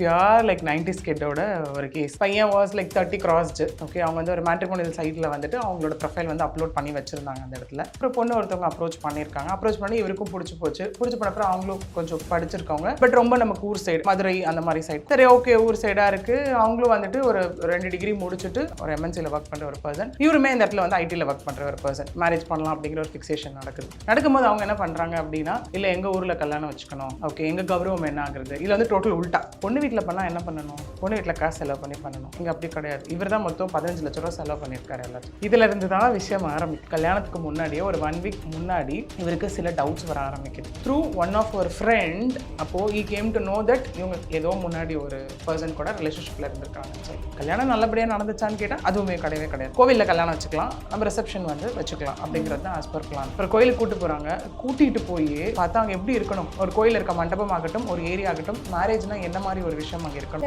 Pyaar like nineties கிட்டோட ஒரு case பையன் was like thirty crossed okay அவங்க வந்து ஒரு மேட்ரிமோனியல் சைட்டில் வந்துட்டு அவங்களோட ப்ரொஃபைல் வந்து அப்லோட் பண்ணி வச்சுருந்தாங்க அந்த இடத்துல. அப்புறம் பொண்ணு ஒருத்தவங்க அப்ரோச் பண்ணியிருக்காங்க. அப்ரோச் பண்ணி இவருக்கும் பிடிச்சி போச்சு. பிடிச்சி போன அப்புறம் அவங்களும் கொஞ்சம் படிச்சிருக்கவங்க. பட் ரொம்ப நமக்கு ஊர் சைடு மதுரை அந்த மாதிரி சைடு சரி ஓகே ஊர் சைடாக இருக்குது அவங்களும் வந்துட்டு ஒரு ரெண்டு டிகிரி முடிச்சுட்டு ஒரு எம்என்சியில் ஒர்க் பண்ணுற ஒரு பர்சன் இவருமே இந்த இடத்துல வந்து ஐடியில் ஒர்க் பண்ணுற ஒரு பர்சன் மேரேஜ் பண்ணலாம் அப்படிங்கிற ஒரு ஃபிக்ஸேஷன் நடக்குது. நடக்கும்போது அவங்க என்ன பண்ணுறாங்க அப்படின்னா இல்லை எங்கள் ஊரில் கல்யாணம் வச்சுக்கணும். ஓகே எங்கள் கௌரவம் என்ன ஆகுறது? இதில் வந்து டோட்டல் உல்ட்டா பொண்ணு வீட்டில் பண்ணால் என்ன பண்ணணும்? பொண்ணு வீட்டில் காசு செலவு பண்ணி பண்ணணும். இங்கே அப்படி கிடையாது. இவர் தான் மொத்தம் பதினஞ்சு லட்ச ரூபா செலவு பண்ணியிருக்காரு எல்லாத்தையும் இதுல இருந்து தான் விஷயம் ஆரம்பிக்கும் கல்யாணத்துக்கு முன்னாடியே ஒரு ஒன் வீக் முன்னாடி இவருக்கு சில டவுட்ஸ் வர ஆரம்பிக்குது. த்ரூ ஒன் ஆஃப் ஒரு ஃப்ரெண்ட் அப்போது he came to know that இவங்க ஏதோ முன்னாடி ஒரு பர்சன் கூட ரிலேஷன்ஷிப்பில் இருந்திருக்காங்க. சரி கல்யாணம் நல்லபடியாக நடந்துச்சான்னு கேட்டால் அதுவுமே கிடையவே கிடையாது. கோவிலில் கல்யாணம் வச்சுக்கலாம். நம்ம ரிசப்ஷன் வந்து வச்சுக்கலாம். அப்படிங்கிறது தான் ஆஸ் பர் பிளான் அப்புறம் கோயிலுக்கு கூட்டு போகிறாங்க கூட்டிகிட்டு போய் பார்த்தா அங்கே எப்படி இருக்கணும்? ஒரு கோயில் இருக்க மண்டபம் ஆகட்டும் ஒரு ஏரியா ஆகட்டும் மேரேஜ்னால் என்ன மாதிரி ஒரு விஷயம் அங்கே இருக்கணும்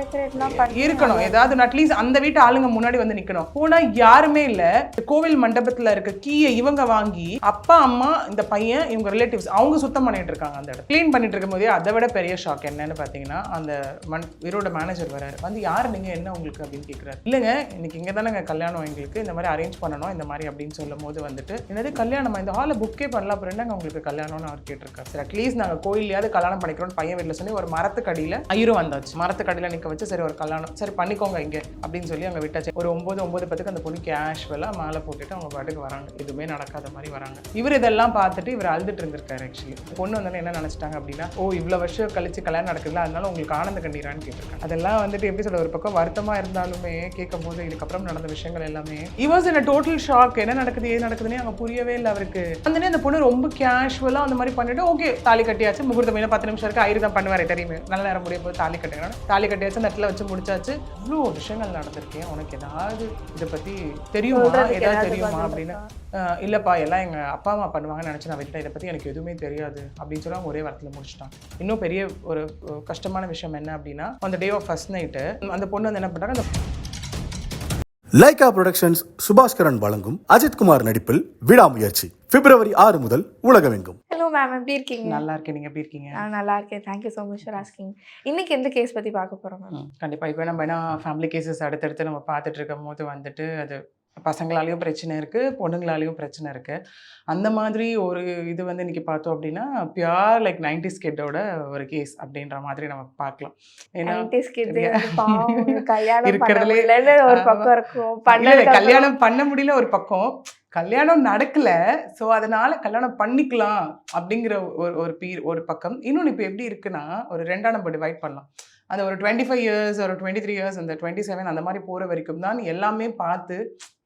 இருக்கணும். ஏதாவது அட்லீஸ்ட் அந்த வீட்டு ஆளுங்க முன்னாடி வந்து நிக்கணும். போனா யாருமே இல்ல. கோவில் மண்டபத்துல இருக்க கீயை இவங்க வாங்கி அப்பா அம்மா இந்த பையன் இவங்க ரிலேட்டிவ்ஸ் அவங்க சுத்தம் பண்ணிட்டு இருக்காங்க அந்த இடம் க்ளீன் பண்ணிட்டு இருக்கும் போதே அதை விட பெரிய ஷாக் என்னன்னு பாத்தீங்கன்னா அந்த மண் வீரோட மேனேஜர் வராரு. வந்து யார் நீங்க? என்ன உங்களுக்கு? அப்படின்னு கேக்குறாரு. இல்லைங்க இன்னைக்கு இங்க தானேங்க கல்யாணம் எங்களுக்கு. இந்த மாதிரி அரேஞ்ச் பண்ணணும் இந்த மாதிரி அப்படின்னு சொல்லும் போது வந்துட்டு என்னது கல்யாணமா? இந்த ஹாலை புக்கே பண்ணலாம் அப்புறம் என்னங்க உங்களுக்கு கல்யாணம்னு அவர் கேட்டிருக்காரு? சரி அட்லீஸ்ட் நாங்க கோயிலையாவது கல்யாணம் பண்ணிக்கிறோம்னு பையன் வீட்டில் சொல்லி ஒரு மரத்துக்கடியில ஐயரும் வந்தாச்சு. மரத்துக்கடையில் நிற்க வச்சு சரி ஒரு கல்யாணம் சரி பண்ணிக்கோங்க இங்கே அப்படின்னு சொல்லி அங்கே விட்டாச்சு. ஒரு ஒம்பது ஒம்பது பத்துக்கு அந்த பொண்ணு கேஷுவலாக மேலே போட்டுட்டு அவங்க பாட்டுக்கு வராங்க. எதுவுமே நடக்காத மாதிரி வராங்க. இவர் இதெல்லாம் பார்த்துட்டு இவர் அழுதுட்டு இருந்திருக்காரு ஆக்சுவலி பொண்ணு வந்து என்ன நினச்சிட்டாங்க அப்படின்னா ஓ இவ்வளோ வருஷம் கழிச்சு கல்யாணம் நடக்குதுல அதனால உங்களுக்கு ஆனந்த கண்ணீரான்னு கேட்டிருக்காங்க. அதெல்லாம் வந்துட்டு எப்படி சொல்ல ஒரு பக்கம் வருத்தமாக இருந்தாலுமே கேட்கும் போது இதுக்கப்புறம் நடந்த விஷயங்கள் எல்லாமே. இவாஸ் in டோட்டல் ஷாக் என்ன நடக்குது ஏது நடக்குதுன்னே அங்கே புரியவே இல்லை அவருக்கு. அந்த அந்த பொண்ணு ரொம்ப கேஷுவலாக அந்த மாதிரி பண்ணிட்டு ஓகே தாலி கட்டியாச்சு. முகூர்த்தம் இன்னும் பத்து நிமிஷம் இருக்கு. ஐயரு தான் பண்ணுவார் தெரியுமே. நல்ல நேரம் முடியும் போது தாலி கட்டுங்க. தாலி கட்டியாச்சு இடத்துல வச்சு முடிச்சாச்சு. இவ்வளோ விஷயங்கள் நடந்திருக்கேன் உனக்கு ஏதாவது இதை பத்தி தெரியுமா? ஏதாவது தெரியுமா அப்படின்னு? இல்லப்பா எல்லாம் எங்க அப்பா அம்மா பண்ணுவாங்கன்னு நினைச்சு நான் விட்டுட்டேன். இதை பத்தி எனக்கு எதுவுமே தெரியாது அப்படின்னு சொல்லி ஒரே வாரத்தில் முடிச்சிட்டான். இன்னும் பெரிய ஒரு கஷ்டமான விஷயம் என்ன அப்படின்னா அந்த டே ஆஃப் ஃபர்ஸ்ட் நைட்டு அந்த பொண்ணு வந்து என்ன பண்றாங்க அந்த லைகா புரொடக்ஷன்ஸ் சுபாஸ்கரன் வழங்கும் அஜித்குமார் நடிப்பில் விடாமுயற்சி. பிப்ரவரி ஆறு முதல் உலகமெங்கும். ஹலோ மேம் எப்படி இருக்கீங்க? நல்லா இருக்கேன். நீங்க எப்படி இருக்கீங்க? நான் நல்லா இருக்கேன். Thank you so much for asking இன்னைக்கு எந்த கேஸ் பத்தி பார்க்க போறோம் மேம் ம், கண்டிப்பா. இப்போ நம்ம என்ன ஃபேமிலி கேசஸ் அடுத்தடுத்து நம்ம பார்த்துட்டு இருக்கும் போது வந்துட்டு அது பசங்களாலேயும் பிரச்சனை இருக்கு பொண்ணுங்களாலேயும் பிரச்சனை இருக்கு. அந்த மாதிரி ஒரு இது வந்து இன்னைக்கு பார்த்தோம் அப்படின்னா பியார் லைக் நைன்டிஸ் கிட்டோட ஒரு கேஸ் அப்படின்ற மாதிரி நம்ம பார்க்கலாம். ஏன்னா? கல்யாணம் பண்ண முடியல ஒரு பக்கம். கல்யாணம் நடக்கல ஸோ அதனால கல்யாணம் பண்ணிக்கலாம் அப்படிங்கிற ஒரு ஒரு பீ ஒரு பக்கம். இன்னொன்று இப்போ எப்படி இருக்குன்னா ஒரு ரெண்டா நம்ம டிவைட் பண்ணலாம். அந்த ஒரு டுவெண்ட்டி ஃபைவ் இயர்ஸ் ஒரு டுவெண்ட்டி த்ரீ இயர்ஸ் அந்த டுவெண்ட்டி செவன் அந்த மாதிரி போகிற வரைக்கும் தான் எல்லாமே பார்த்து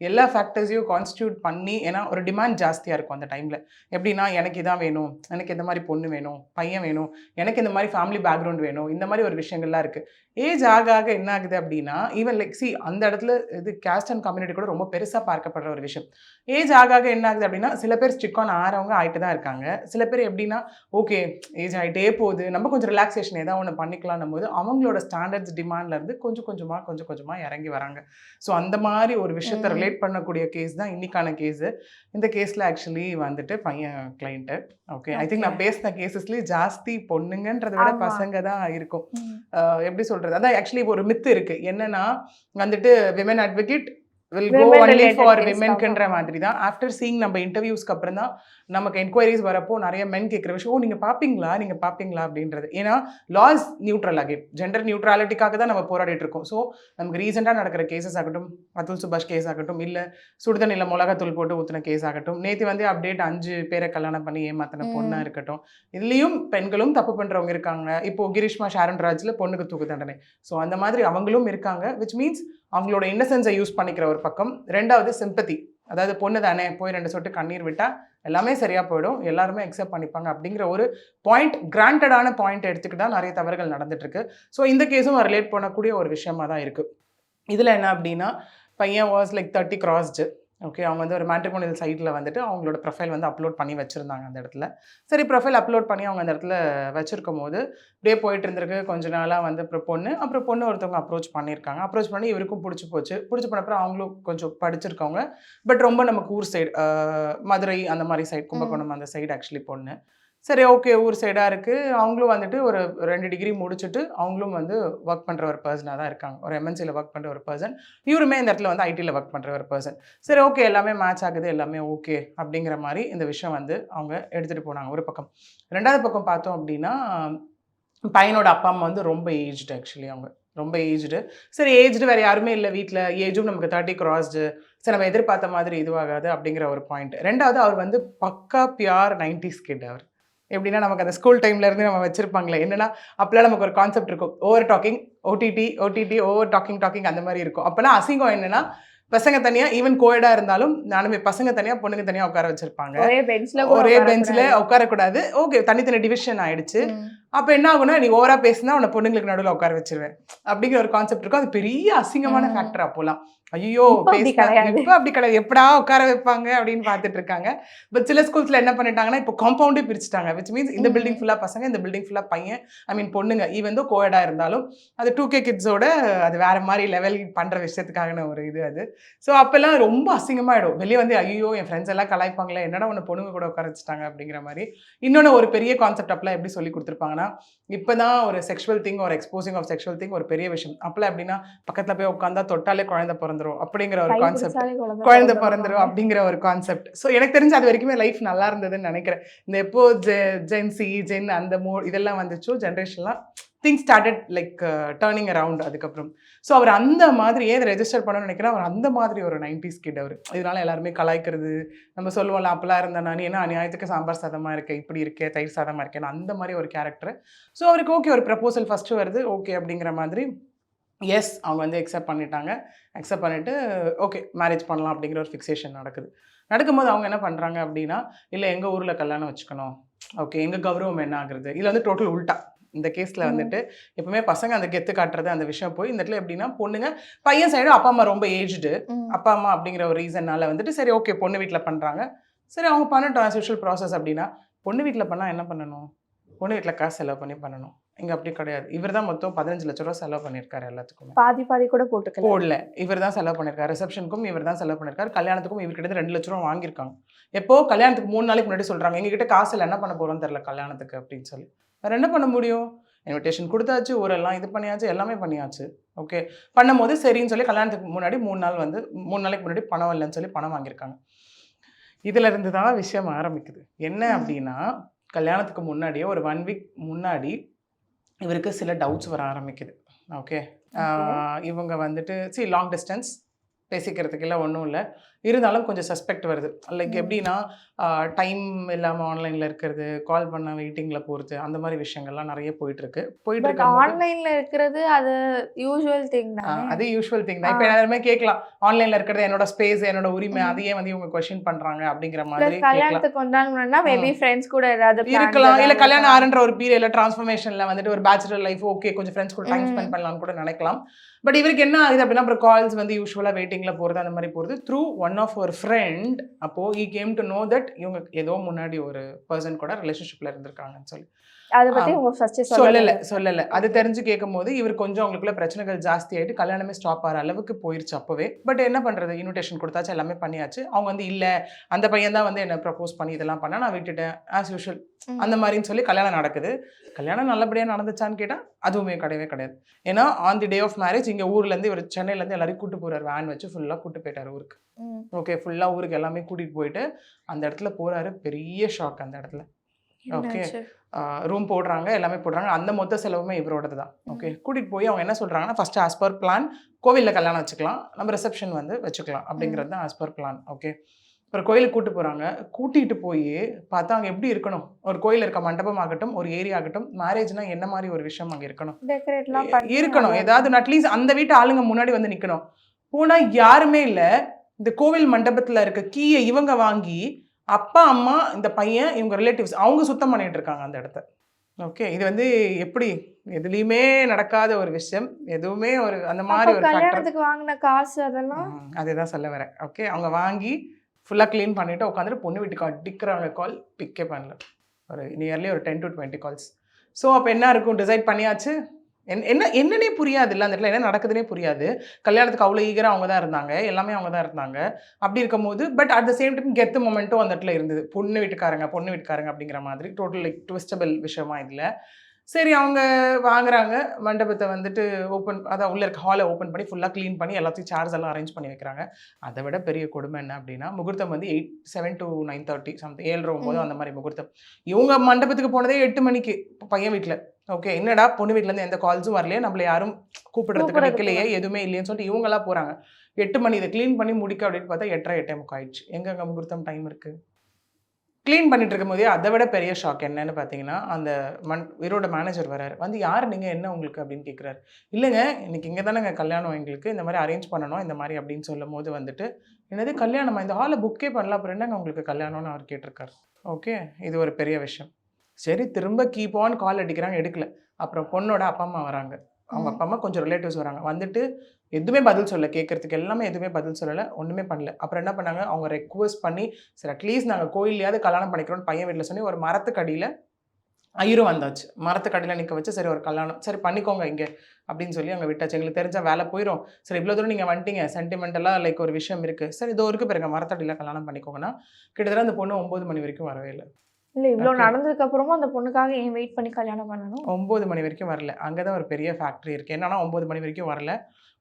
எல்லா ஃபேக்டர்ஸையும் கான்ஸ்டியூட் பண்ணி ஏன்னா ஒரு டிமாண்ட் ஜாஸ்தியாக இருக்கும் அந்த டைமில் எப்படின்னா எனக்கு இதான் வேணும் எனக்கு இந்த மாதிரி பொண்ணு வேணும் பையன் வேணும் எனக்கு இந்த மாதிரி ஃபேமிலி பேக்ரவுண்ட் வேணும் இந்த மாதிரி ஒரு விஷயங்கள்லாம் இருக்குது ஏஜ் ஆக ஆக என்ன ஆகுது அப்படின்னா ஈவன் லைக் சி அந்த இடத்துல இது கேஸ்ட் அண்ட் கம்யூனிட்டி கூட ரொம்ப பெருசாக பார்க்கப்படுற ஒரு விஷயம். ஏஜ் ஆக ஆக என்ன ஆகுது அப்படின்னா சில பேர் ஸ்டிக் ஆன் ஆகிறவங்க ஆகிட்டு தான் இருக்காங்க. சில பேர் எப்படின்னா ஓகே ஏஜ் ஆகிட்டே போகுது நம்ம கொஞ்சம் ரிலாக்ஸேஷன் ஏதாவது ஒன்று பண்ணிக்கலாம்னும் போது அவங்களோட ஸ்டாண்டர்ட்ஸ் டிமாண்ட்ல இருந்து கொஞ்சம் கொஞ்சமாக கொஞ்சம் கொஞ்சமாக இறங்கி வராங்க. ஸோ அந்த மாதிரி ஒரு விஷயத்தை. ரிலேட் பண்ணக்கூடிய கேஸ் தான் இன்னைக்கான கேஸு இந்த கேஸில் ஆக்சுவலி வந்துட்டு பையன் கிளைண்ட்டு ஓகே ஐ திங்க் நான். பேசின கேசஸ்லேயே ஜாஸ்தி பொண்ணுங்கன்றதை விட. பசங்க தான் இருக்கும். எப்படி சொல்றது? அதான் ஆக்சுவலி ஒரு மித்து இருக்கு. என்னன்னா வந்துட்டு women advocate will go only for விமென்க்குன்ற தான். மாதிரி தான் ஆஃப்டர் சீங் நம்ம இன்டர்வியூஸ்க்கு அப்புறம் தான் நமக்கு என்கொயரிஸ் வரப்போ நிறைய மென் கேட்குற விஷயம் ஓ நீங்கள் பார்ப்பீங்களா நீங்கள் பார்ப்பீங்களா அப்படின்றது. ஏன்னா லாஸ் நியூட்ரல் அகேட் ஜெண்டர் நியூட்ரலிட்டிக்காக தான் நம்ம போராடிட்டு இருக்கோம். ஸோ நமக்கு ரீசெண்டாக நடக்கிற கேசஸ் ஆகட்டும் அதுல் சுபாஷ் கேஸ் ஆகட்டும் இல்லை சுடுதண்ணியில் மிளகாத்தூள் போட்டு ஊற்றின கேஸ் ஆகட்டும் நேற்று வந்து அப்டேட் அஞ்சு பேரை கல்யாணம் பண்ணி ஏமாத்தின பொண்ணா ம். இருக்கட்டும் இதுலேயும் பெண்களும் தப்பு பண்ணுறவங்க இருக்காங்க. இப்போ கிரீஷ்மா ஷாரன் ராஜ்ல பொண்ணுக்கு தூக்கு தண்டனை. ஸோ அந்த மாதிரி அவங்களும் இருக்காங்க விச் மீன்ஸ் அவங்களோட இன்னசென்ஸை யூஸ் பண்ணிக்கிற ஒரு பக்கம். ரெண்டாவது சிம்பத்தி அதாவது பொண்ணு தானே போய் ரெண்டு சொட்டு கண்ணீர் விட்டால் எல்லாமே சரியாக போயிடும். எல்லாருமே அக்செப்ட் பண்ணிப்பாங்க அப்படிங்கிற ஒரு பாயிண்ட் கிராண்டடான பாயிண்ட் எடுத்துக்கிட்டால் நிறைய தவறுகள் நடந்துட்டுருக்கு ஸோ இந்த கேஸும் ரிலேட் பண்ணக்கூடிய ஒரு விஷயமா தான் இருக்குது இதில் என்ன அப்படின்னா பையன் was like thirty crossed okay அவங்க வந்து ஒரு மேட்ரிமோனியல் சைட்டில் வந்துட்டு அவங்களோட ப்ரொஃபைல் வந்து அப்லோட் பண்ணி வச்சுருந்தாங்க அந்த இடத்துல. சரி ப்ரொஃபைல் அப்லோட் பண்ணி அவங்க அந்த இடத்துல வச்சிருக்கும் போது அப்படியே போயிட்டு இருந்திருக்கு. கொஞ்ச நாளாக வந்து அப்புறம் பொண்ணு அப்புறம் பொண்ணு ஒருத்தவங்க அப்ரோச் பண்ணியிருக்காங்க. அப்ரோச் பண்ணி இவருக்கும் பிடிச்சி போச்சு. பிடிச்சி போன அப்புறம் அவங்களும் கொஞ்சம் படிச்சிருக்கவங்க. பட் ரொம்ப நமக்கு ஊர் சைடு மதுரை அந்த மாதிரி சைடு கும்பகோணம் அந்த சைடு ஆக்சுவலி பொண்ணு. சரி ஓகே ஊர் சைடாக இருக்குது அவங்களும் வந்துட்டு ஒரு ரெண்டு டிகிரி முடிச்சுட்டு அவங்களும் வந்து ஒர்க் பண்ணுற ஒரு பர்சனாக தான் இருக்காங்க. ஒரு எம்என்சியில் ஒர்க் பண்ணுற ஒரு பர்சன் இவருமே இந்த இடத்துல வந்து ஐடியில் ஒர்க் பண்ணுற ஒரு பர்சன் சரி ஓகே எல்லாமே மேட்ச் ஆகுது எல்லாமே ஓகே அப்படிங்கிற மாதிரி இந்த விஷயம் வந்து அவங்க எடுத்துகிட்டு போனாங்க. ஒரு பக்கம். ரெண்டாவது பக்கம் பார்த்தோம் அப்படின்னா பையனோட அப்பா அம்மா வந்து ரொம்ப ஏஜ்டு ஆக்சுவலி அவங்க. ரொம்ப ஏஜ்டு சரி ஏஜ்டு வேறு யாருமே இல்லை வீட்டில் ஏஜும் நமக்கு தேர்ட்டி கிராஸ்டு சரி நம்ம எதிர்பார்த்த மாதிரி இதுவாகாது அப்படிங்கிற ஒரு பாயிண்ட் ரெண்டாவது அவர் வந்து பக்கா பியார் நைன்டிஸ் கிட் அவர். எப்படின்னா நமக்கு அந்த ஸ்கூல் டைம்ல இருந்து நம்ம வச்சிருப்பாங்களே. என்னன்னா அப்பெல்லாம் நமக்கு ஒரு கான்செப்ட் இருக்கும். Over talking OTT OTT over talking talking அந்த மாதிரி இருக்கும். அப்போல்லாம் அசிங்கம் என்னன்னா பசங்க தனியா ஈவன் கோயடா இருந்தாலும் நானுமே பசங்க தனியா பொண்ணுங்க தனியா உட்கார வச்சிருப்பாங்க. ஒரே பெஞ்ச்ல ஒரே பெஞ்சில் உட்காரக்கூடாது. ஓகே தனித்தனி டிவிஷன் ஆயிடுச்சு. அப்போ என்ன ஆகும்னா நீ ஓவரா பேசினா உன்னை பொண்ணுங்களுக்கு நடுவில் உட்கார வச்சிருவேன். அப்படிங்கிற ஒரு கான்செப்ட் இருக்கும். அது பெரிய அசிங்கமான. ஃபேக்டர் அப்போலாம். ஐயோ இப்ப அப்படி கிடையாது. இப்போ எப்படா உட்கார வைப்பாங்க அப்படின்னு பார்த்துட்டு இருக்காங்க. பட் சில ஸ்கூல்ஸ்ல என்ன பண்ணிட்டாங்கன்னா இப்போ காம்பவுண்டே பிரிச்சுட்டாங்க. விச் மீன்ஸ் இந்த. பில்டிங் ஃபுல்லா பசங்க இந்த பில்டிங் ஃபுல்லா பையன் ஐ மீன் பொண்ணுங்க ஈவன் தோ கோயடா இருந்தாலும் அது டூ கே கிட்ஸோட அது வேற மாதிரி லெவல் பண்ற விஷயத்துக்கான ஒரு இது அது. ஸோ அப்பெல்லாம் ரொம்ப அசிங்கமாயிடும். வெளியே வந்து ஐயோ என் ஃப்ரெண்ட்ஸ் எல்லாம் கலாய்ப்பாங்களே என்னடா உன்னை பொண்ணுங்க கூட உட்கார வச்சுட்டாங்க அப்படிங்கிற மாதிரி. இன்னொன்று ஒரு பெரிய கான்செப்ட் அப்பெல்லாம் எப்படி சொல்லி கொடுத்துருப்பாங்கன்னா இப்போதான் ஒரு செக்ஷுவல் திங் ஒரு எக்ஸ்போசிங் ஆஃப் செக்ஷுவல் திங் ஒரு பெரிய விஷயம். அப்பெல்லாம் எப்படின்னா பக்கத்தில் போய் உட்காந்தா தொட்டாலே குழந்தை பிறந்துரும் அப்படிங்கிற ஒரு கான்செப்ட் குழந்தை பிறந்துரும். அப்படிங்கிற ஒரு கான்செப்ட் ஸோ எனக்கு தெரிஞ்சு அது வரைக்குமே லைஃப் நல்லா இருந்ததுன்னு நினைக்கிறேன். இந்த எப்போ ஜெ ஜென்சி ஜென் அந்த மோ இதெல்லாம் வந்துச்சோ ஜென்ரேஷன்லாம் things started like turning around அதுக்கப்புறம். ஸோ அவர் அந்த மாதிரி இதை ரெஜிஸ்டர் பண்ணணும்னு நினைக்கிறேன் அவர் அந்த மாதிரி ஒரு நைன்டிஸ் கிட் அவர். இதனால எல்லாருமே கலாய்க்கிறது நம்ம சொல்லுவோம்ல அப்பெல்லாம் இருந்த நான் ஏன்னா அநியாயத்துக்கு சாம்பார் சாதமாக இருக்கேன் இப்படி இருக்கே தயிர் சாதமாக இருக்கேன் அந்த மாதிரி ஒரு கேரக்டர் ஸோ அவருக்கு ஓகே ஒரு ப்ரப்போசல் ஃபஸ்ட்டு வருது ஓகே அப்படிங்கிற மாதிரி. எஸ் அவங்க வந்து அக்செப்ட் பண்ணிட்டாங்க. அக்செப்ட் பண்ணிவிட்டு ஓகே மேரேஜ் பண்ணலாம் அப்படிங்கிற ஒரு ஃபிக்சேஷன் நடக்குது. நடக்கும்போது அவங்க என்ன பண்ணுறாங்க அப்படின்னா இல்லை எங்கள் ஊரில் கல்யாணம் வச்சுக்கணும். ஓகே எங்கள் கௌரவம் என்ன ஆகுறது? இதில் வந்து டோட்டல் உல்ட்டா இந்த கேஸில். வந்துட்டு எப்பவுமே பசங்க அந்த கெத்து காட்டுறது அந்த விஷயம் போய் இந்த இடத்துல எப்படின்னா பொண்ணுங்க பையன் சைடு அப்பா அம்மா ரொம்ப ஏஜ்டு அப்பா அம்மா அப்படிங்கிற ஒரு ரீசன்னால வந்துட்டு சரி ஓகே பொண்ணு வீட்டில் பண்ணுறாங்க சரி அவங்க பண்ணட்டும் சோஷியல் ப்ராசஸ் அப்படின்னா பொண்ணு வீட்டில் பண்ணால் என்ன பண்ணணும்? பொண்ணு வீட்டில் காசு செலவு பண்ணி பண்ணணும். இங்கே அப்படி கிடையாது. இவர் தான் மொத்தம் பதினஞ்சு லட்ச ரூபா செலவு பண்ணியிருக்காரு எல்லாத்துக்குமே. பாதி பாதி கூட போட்டுக்கலாம் போடல. இவர் தான் செலவு பண்ணியிருக்காரு. ரிசப்ஷனுக்கும் இவர் தான் செலவு பண்ணியிருக்காரு. கல்யாணத்துக்கும் இவர்கிட்ட ரெண்டு லட்ச ரூபா வாங்கியிருக்காங்க. எப்போ? கல்யாணத்துக்கு மூணு நாளைக்கு முன்னாடி சொல்கிறாங்க எங்ககிட்ட காசு இல்லை என்ன பண்ண போகிறோம்னு தெரில கல்யாணத்துக்கு அப்படின்னு சொல்லி. வேறு என்ன பண்ண முடியும்? இன்விடேஷன் கொடுத்தாச்சு ஊரெல்லாம் இது பண்ணியாச்சு எல்லாமே பண்ணியாச்சு. ஓகே பண்ணும்போது சரின்னு சொல்லி கல்யாணத்துக்கு முன்னாடி மூணு நாள் வந்து மூணு நாளைக்கு முன்னாடி பணம் இல்லைன்னு சொல்லி பணம் வாங்கியிருக்காங்க. இதுல இருந்து தான் விஷயம் ஆரம்பிக்குது. என்ன. அப்படின்னா கல்யாணத்துக்கு முன்னாடியே ஒரு ஒன் வீக் முன்னாடி இவருக்கு சில டவுட்ஸ் வர ஆரம்பிக்குது. ஓகே இவங்க வந்துட்டு சி லாங் டிஸ்டன்ஸ் பேசிக்கிறதுக்கு எல்லாம் ஒன்றும் இல்லை. இருந்தாலும் கொஞ்சம் சஸ்பெக்ட் வருது லைக். எப்படின்னா டைம் இல்லாமல் ஆன்லைனில் இருக்கிறது கால் பண்ண வெயிட்டிங்கில் போகிறது அந்த மாதிரி விஷயங்கள்லாம் நிறைய போயிட்டு இருக்கு போயிட்டு இருக்கும்போது ஆன்லைன்ல இருக்கிறது அது யூசுவல் திங் தானே அது யூஷுவல் திங் தான் இப்போ. எல்லாருமே கேட்கலாம் ஆன்லைன்ல இருக்கிறது என்னோட ஸ்பேஸ் என்னோட உரிமை. அதையே வந்து இவங்க கொஸ்டின் பண்றாங்க அப்படிங்கிற மாதிரி கல்யாணத்துக்கு வந்தாங்கன்னா மேபி ஃப்ரெண்ட்ஸ் கூட ஏதாவது இருக்கலாம் இல்ல கல்யாணம் இருக்கா? ஆறுன்ற ஒரு பீரியட்ல டிரான்ஸ்ஃபர்மேஷன்ல வந்துட்டு ஒரு பேச்சுலர் லைஃப் ஓகே கொஞ்சம் ஃப்ரெண்ட்ஸ் கூட டைம். ஸ்பெண்ட் பண்ணலாம்னு கூட நினைக்கலாம் பட் இவருக்கு என்ன ஆகுது அப்படின்னா அப்புறம் கால்ஸ் வந்து யூஸ்வலா வெயிட்டிங்ல போறது அந்த மாதிரி போறது த்ரூ ஒன் ஆஃப் ஒரு ஃப்ரெண்ட் அப்போ he came to know that இவங்க ஏதோ முன்னாடி ஒரு பர்சன் கூட ரிலேஷன்ஷிப்ல இருந்திருக்காங்கன்னு சொல்லி. அத பத்தி ஆ. உங்க ஃபர்ஸ்ட் சொல்லல. சொல்லல அது தெரிஞ்சு கேட்கும்போது இவர் கொஞ்சம் அவங்களுக்குள்ள பிரச்சனைகள் ஜாஸ்தி ஆயிட்டு கல்யாணமே ஸ்டாப் ஆகிற அளவுக்கு போயிருச்சு அப்பவே. பட் என்ன பண்றது? இன்விடேஷன் கொடுத்தாச்சு எல்லாமே பண்ணியாச்சு. அவங்க வந்து இல்ல அந்த பையன் தான் வந்து என்ன ப்ரப்போஸ் பண்ணி இதெல்லாம் பண்ணா நான் விட்டுட்டேன். ஆஸ் யூஷுவல் அந்த மாதிரின்னு சொல்லி கல்யாணம் நடக்குது. கல்யாணம் நல்லபடியா நடந்துச்சான்னு கேட்டா அதுவுமே கிடையவே கிடையாது. ஏன்னா on the day of marriage இங்க ஊர்ல இருந்து இவர் சென்னையில இருந்து எல்லாரையும் கூட்டு போறாரு. வேன் வச்சு ஃபுல்லா கூட்டு போயிட்டாரு ஊருக்கு. ஓகே ஃபுல்லா ஊருக்கு எல்லாமே கூட்டிட்டு போயிட்டு அந்த இடத்துல போறாரு. பெரிய ஷாக் அந்த இடத்துல. Okay. ரூம் போடுறாங்க எல்லாமே போடுறாங்க. அந்த மொத்த செலவுமே இவரோடது தான். ஓகே கூட்டிகிட்டு போய் அவங்க என்ன சொல்கிறாங்கன்னா ஃபஸ்ட்டு ஆஸ் பர் பிளான் கோவிலில் கல்யாணம் வச்சுக்கலாம். நம்ம ரிசப்ஷன் வந்து வச்சுக்கலாம். அப்படிங்கிறது தான் ஆஸ் பர் பிளான் ஓகே அப்புறம் கோயிலுக்கு கூட்டு போகிறாங்க கூட்டிகிட்டு போய் பார்த்தா அங்கே எப்படி இருக்கணும்? ஒரு கோயில் இருக்க மண்டபம் ஆகட்டும் ஒரு ஏரியா ஆகட்டும் மேரேஜ்னா என்ன மாதிரி ஒரு விஷயம் அங்கே இருக்கணும்? டெக்கரேட்லாம் இருக்கணும். ஏதாவது அட்லீஸ்ட் அந்த வீட்டு ஆளுங்க முன்னாடி வந்து நிக்கணும். போனா யாருமே இல்ல. இந்த கோவில் மண்டபத்துல இருக்க கீயை இவங்க வாங்கி அப்பா அம்மா இந்த பையன் இவங்க ரிலேட்டிவ்ஸ் அவங்க சுத்தம் பண்ணிட்டு இருக்காங்க அந்த இடத்த. ஓகே இது வந்து எப்படி? எதுலேயுமே நடக்காத ஒரு விஷயம். எதுவுமே ஒரு அந்த மாதிரி ஒரு கல்யாணத்துக்கு வாங்கின காசு அதெல்லாம்? அதுதான் சொல்ல வரேன். ஓகே அவங்க வாங்கி ஃபுல்லாக க்ளீன் பண்ணிவிட்டு உட்காந்துட்டு பொண்ணு வீட்டுக்கு அடிக்கிறாங்க கால் பிக்கே பண்ணல. ஒரு நியர்லி ஒரு ten to twenty calls so அப்போ என்ன இருக்கும்? டிசைட் பண்ணியாச்சு? என் என்ன என்னன்னே புரியாது இல்லை அந்த இடத்துல என்ன நடக்குதுன்னே புரியாது. கல்யாணத்துக்கு அவ்வளோ ஈகராக அவங்க தான் இருந்தாங்க. எல்லாமே அவங்க தான் இருந்தாங்க. அப்படி இருக்கும்போது but at the same time கெத்து மொமெண்ட்டும் அந்த இடத்துல இருந்தது. பொண்ணு வீட்டுக்காரங்க பொண்ணு வீட்டுக்காரங்க அப்படிங்கிற மாதிரி டோட்டல் லைக் ட்விஸ்டபிள் விஷயமா இதில். சரி அவங்க வாங்குறாங்க. மண்டபத்தை வந்துட்டு ஓப்பன் அதான் உள்ள இருக்க ஹாலை ஓப்பன் பண்ணி ஃபுல்லாக க்ளீன் பண்ணி எல்லாத்தையும் சார்ஜ் எல்லாம் அரேஞ்ச் பண்ணி வைக்கிறாங்க. அதை விட பெரிய கொடுமை என்ன அப்படின்னா முகூர்த்தம் வந்து eight seven to nine thirty something ஏழரை ஒம்பது அந்த மாதிரி முகூர்த்தம். இவங்க மண்டபத்துக்கு போனதே எட்டு மணிக்கு பையன் வீட்டில் ஓகே என்னடா பொண்ணு வீட்டிலேருந்து எந்த கால்ஸும் வரலையே நம்மள யாரும் கூப்பிடுறதுக்கு வைக்கலையே எதுவுமே இல்லையேன்னு சொல்லிட்டு இவங்களா போகிறாங்க எட்டு மணி இதை க்ளீன் பண்ணி முடிக்க அப்படின்னு பார்த்தா எட்டரை எட்டே முக்கா ஆயிடுச்சு. எங்கெங்க முகூர்த்தம் டைம் இருக்குது க்ளீன் பண்ணிட்டு இருக்கும்போதே அதை விட பெரிய ஷாக் என்னன்னு பார்த்தீங்கன்னா அந்த மண் வீரோட மேனேஜர் வராரு. வந்து யார் நீங்கள் என்ன உங்களுக்கு? அப்படின்னு கேட்குறாரு இல்லைங்க இன்னைக்கு இங்கே தானேங்க கல்யாணம் எங்களுக்கு. இந்த மாதிரி அரேஞ்ச் பண்ணணும் இந்த மாதிரி அப்படின்னு சொல்லும் போது வந்துட்டு என்னது கல்யாணமா? இந்த ஹாலை புக்கே பண்ணல அப்புறம் என்னங்க உங்களுக்கு கல்யாணம்னு அவர் கேட்டிருக்காரு? ஓகே இது ஒரு பெரிய விஷயம். சரி திரும்ப கீப் ஆன் கால் அடிக்கிறாங்க எடுக்கல. அப்புறம் பொண்ணோட அப்பா அம்மா வராங்க. அவங்க அப்பா அம்மா கொஞ்சம் ரிலேட்டிவ்ஸ் வராங்க. வந்துட்டு எதுவுமே பதில் சொல்ல கேட்கறதுக்கு எல்லாமே எதுவுமே பதில் சொல்லலை. ஒன்றுமே பண்ணல. அப்புறம் என்ன பண்ணாங்க? அவங்க ரெக்வஸ்ட் பண்ணி சரி அட்லீஸ்ட் நாங்கள் கோயிலையாவது கல்யாணம் பண்ணிக்கிறோம்னு பையன் வீட்டில் சொல்லி ஒரு மரத்துக்கு அடியில் ஐயரும் வந்தாச்சு. மரத்துக்கடியில் நிற்க வச்சு சரி ஒரு கல்யாணம் சரி பண்ணிக்கோங்க இங்கே அப்படின்னு சொல்லி அங்கே விட்டாச்சு. எங்களுக்கு தெரிஞ்ச வேலை போயிடும் சரி இவ்வளோ தூரம் நீங்கள் வந்துட்டீங்க. சென்டிமெண்டலாக லைக் ஒரு விஷயம் இருக்குது சரி இதோ இருக்கு பிறகு மரத்தடியில் கல்யாணம் பண்ணிக்கோங்கன்னா கிட்டத்தட்ட அந்த பொண்ணு ஒம்பது மணி வரைக்கும் வரவே இல்லை. இல்ல Okay. நடந்ததுக்கு அப்புறமும் அந்த பொண்ணுக்காக ஏன் வெயிட் பண்ணி கல்யாணம் பண்ணணும்? ஒம்பது மணி வரைக்கும் வரல. அங்கே தான் ஒரு பெரிய ஃபேக்ட்ரி இருக்குது என்னன்னா ஒம்பது மணி வரைக்கும் வரல.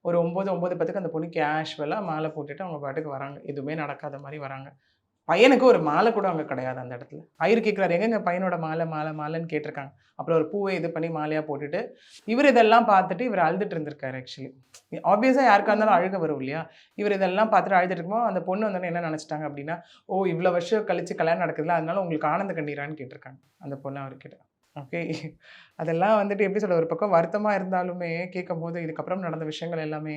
ஒரு ஒம்பது ஒம்பது பத்துக்கு அந்த பொண்ணு கேஷுவலாக மாலை போட்டுட்டு அவங்க பாட்டுக்கு வராங்க. எதுவுமே நடக்காத மாதிரி வராங்க. பையனுக்கு ஒரு மாலை கூட அங்கே கிடையாது அந்த இடத்துல. ஐயர் கேட்குறாரு எங்கங்க பையனோட மாலை மாலை மாலைன்னு கேட்டிருக்காங்க. அப்புறம் ஒரு பூவை இது பண்ணி மாலையாக போட்டுட்டு இவர் இதெல்லாம் பார்த்துட்டு இவர் அழுதுட்டு இருந்திருக்காரு ஆக்சுவலி ஆப்வியஸாக யாருக்கா இருந்தாலும் அழுக வரும் இல்லையா? இவர் இதெல்லாம் பார்த்துட்டு அழுதுட்டு இருக்கும்போது அந்த பொண்ணு வந்து என்ன நினச்சிட்டாங்க அப்படின்னா ஓ இவ்வளோ வருஷம் கழிச்சு கல்யாணம் நடக்குதுல அதனால உங்களுக்கு ஆனந்த கண்ணீரான்னு கேட்டிருக்காங்க. அந்த பொண்ணு அவர்கிட்ட. ஓகே. அதெல்லாம் வந்துட்டு எப்படி சொல்ல ஒரு பக்கம் வருத்தமாக இருந்தாலுமே கேட்கும் போது இதுக்கப்புறம் நடந்த விஷயங்கள் எல்லாமே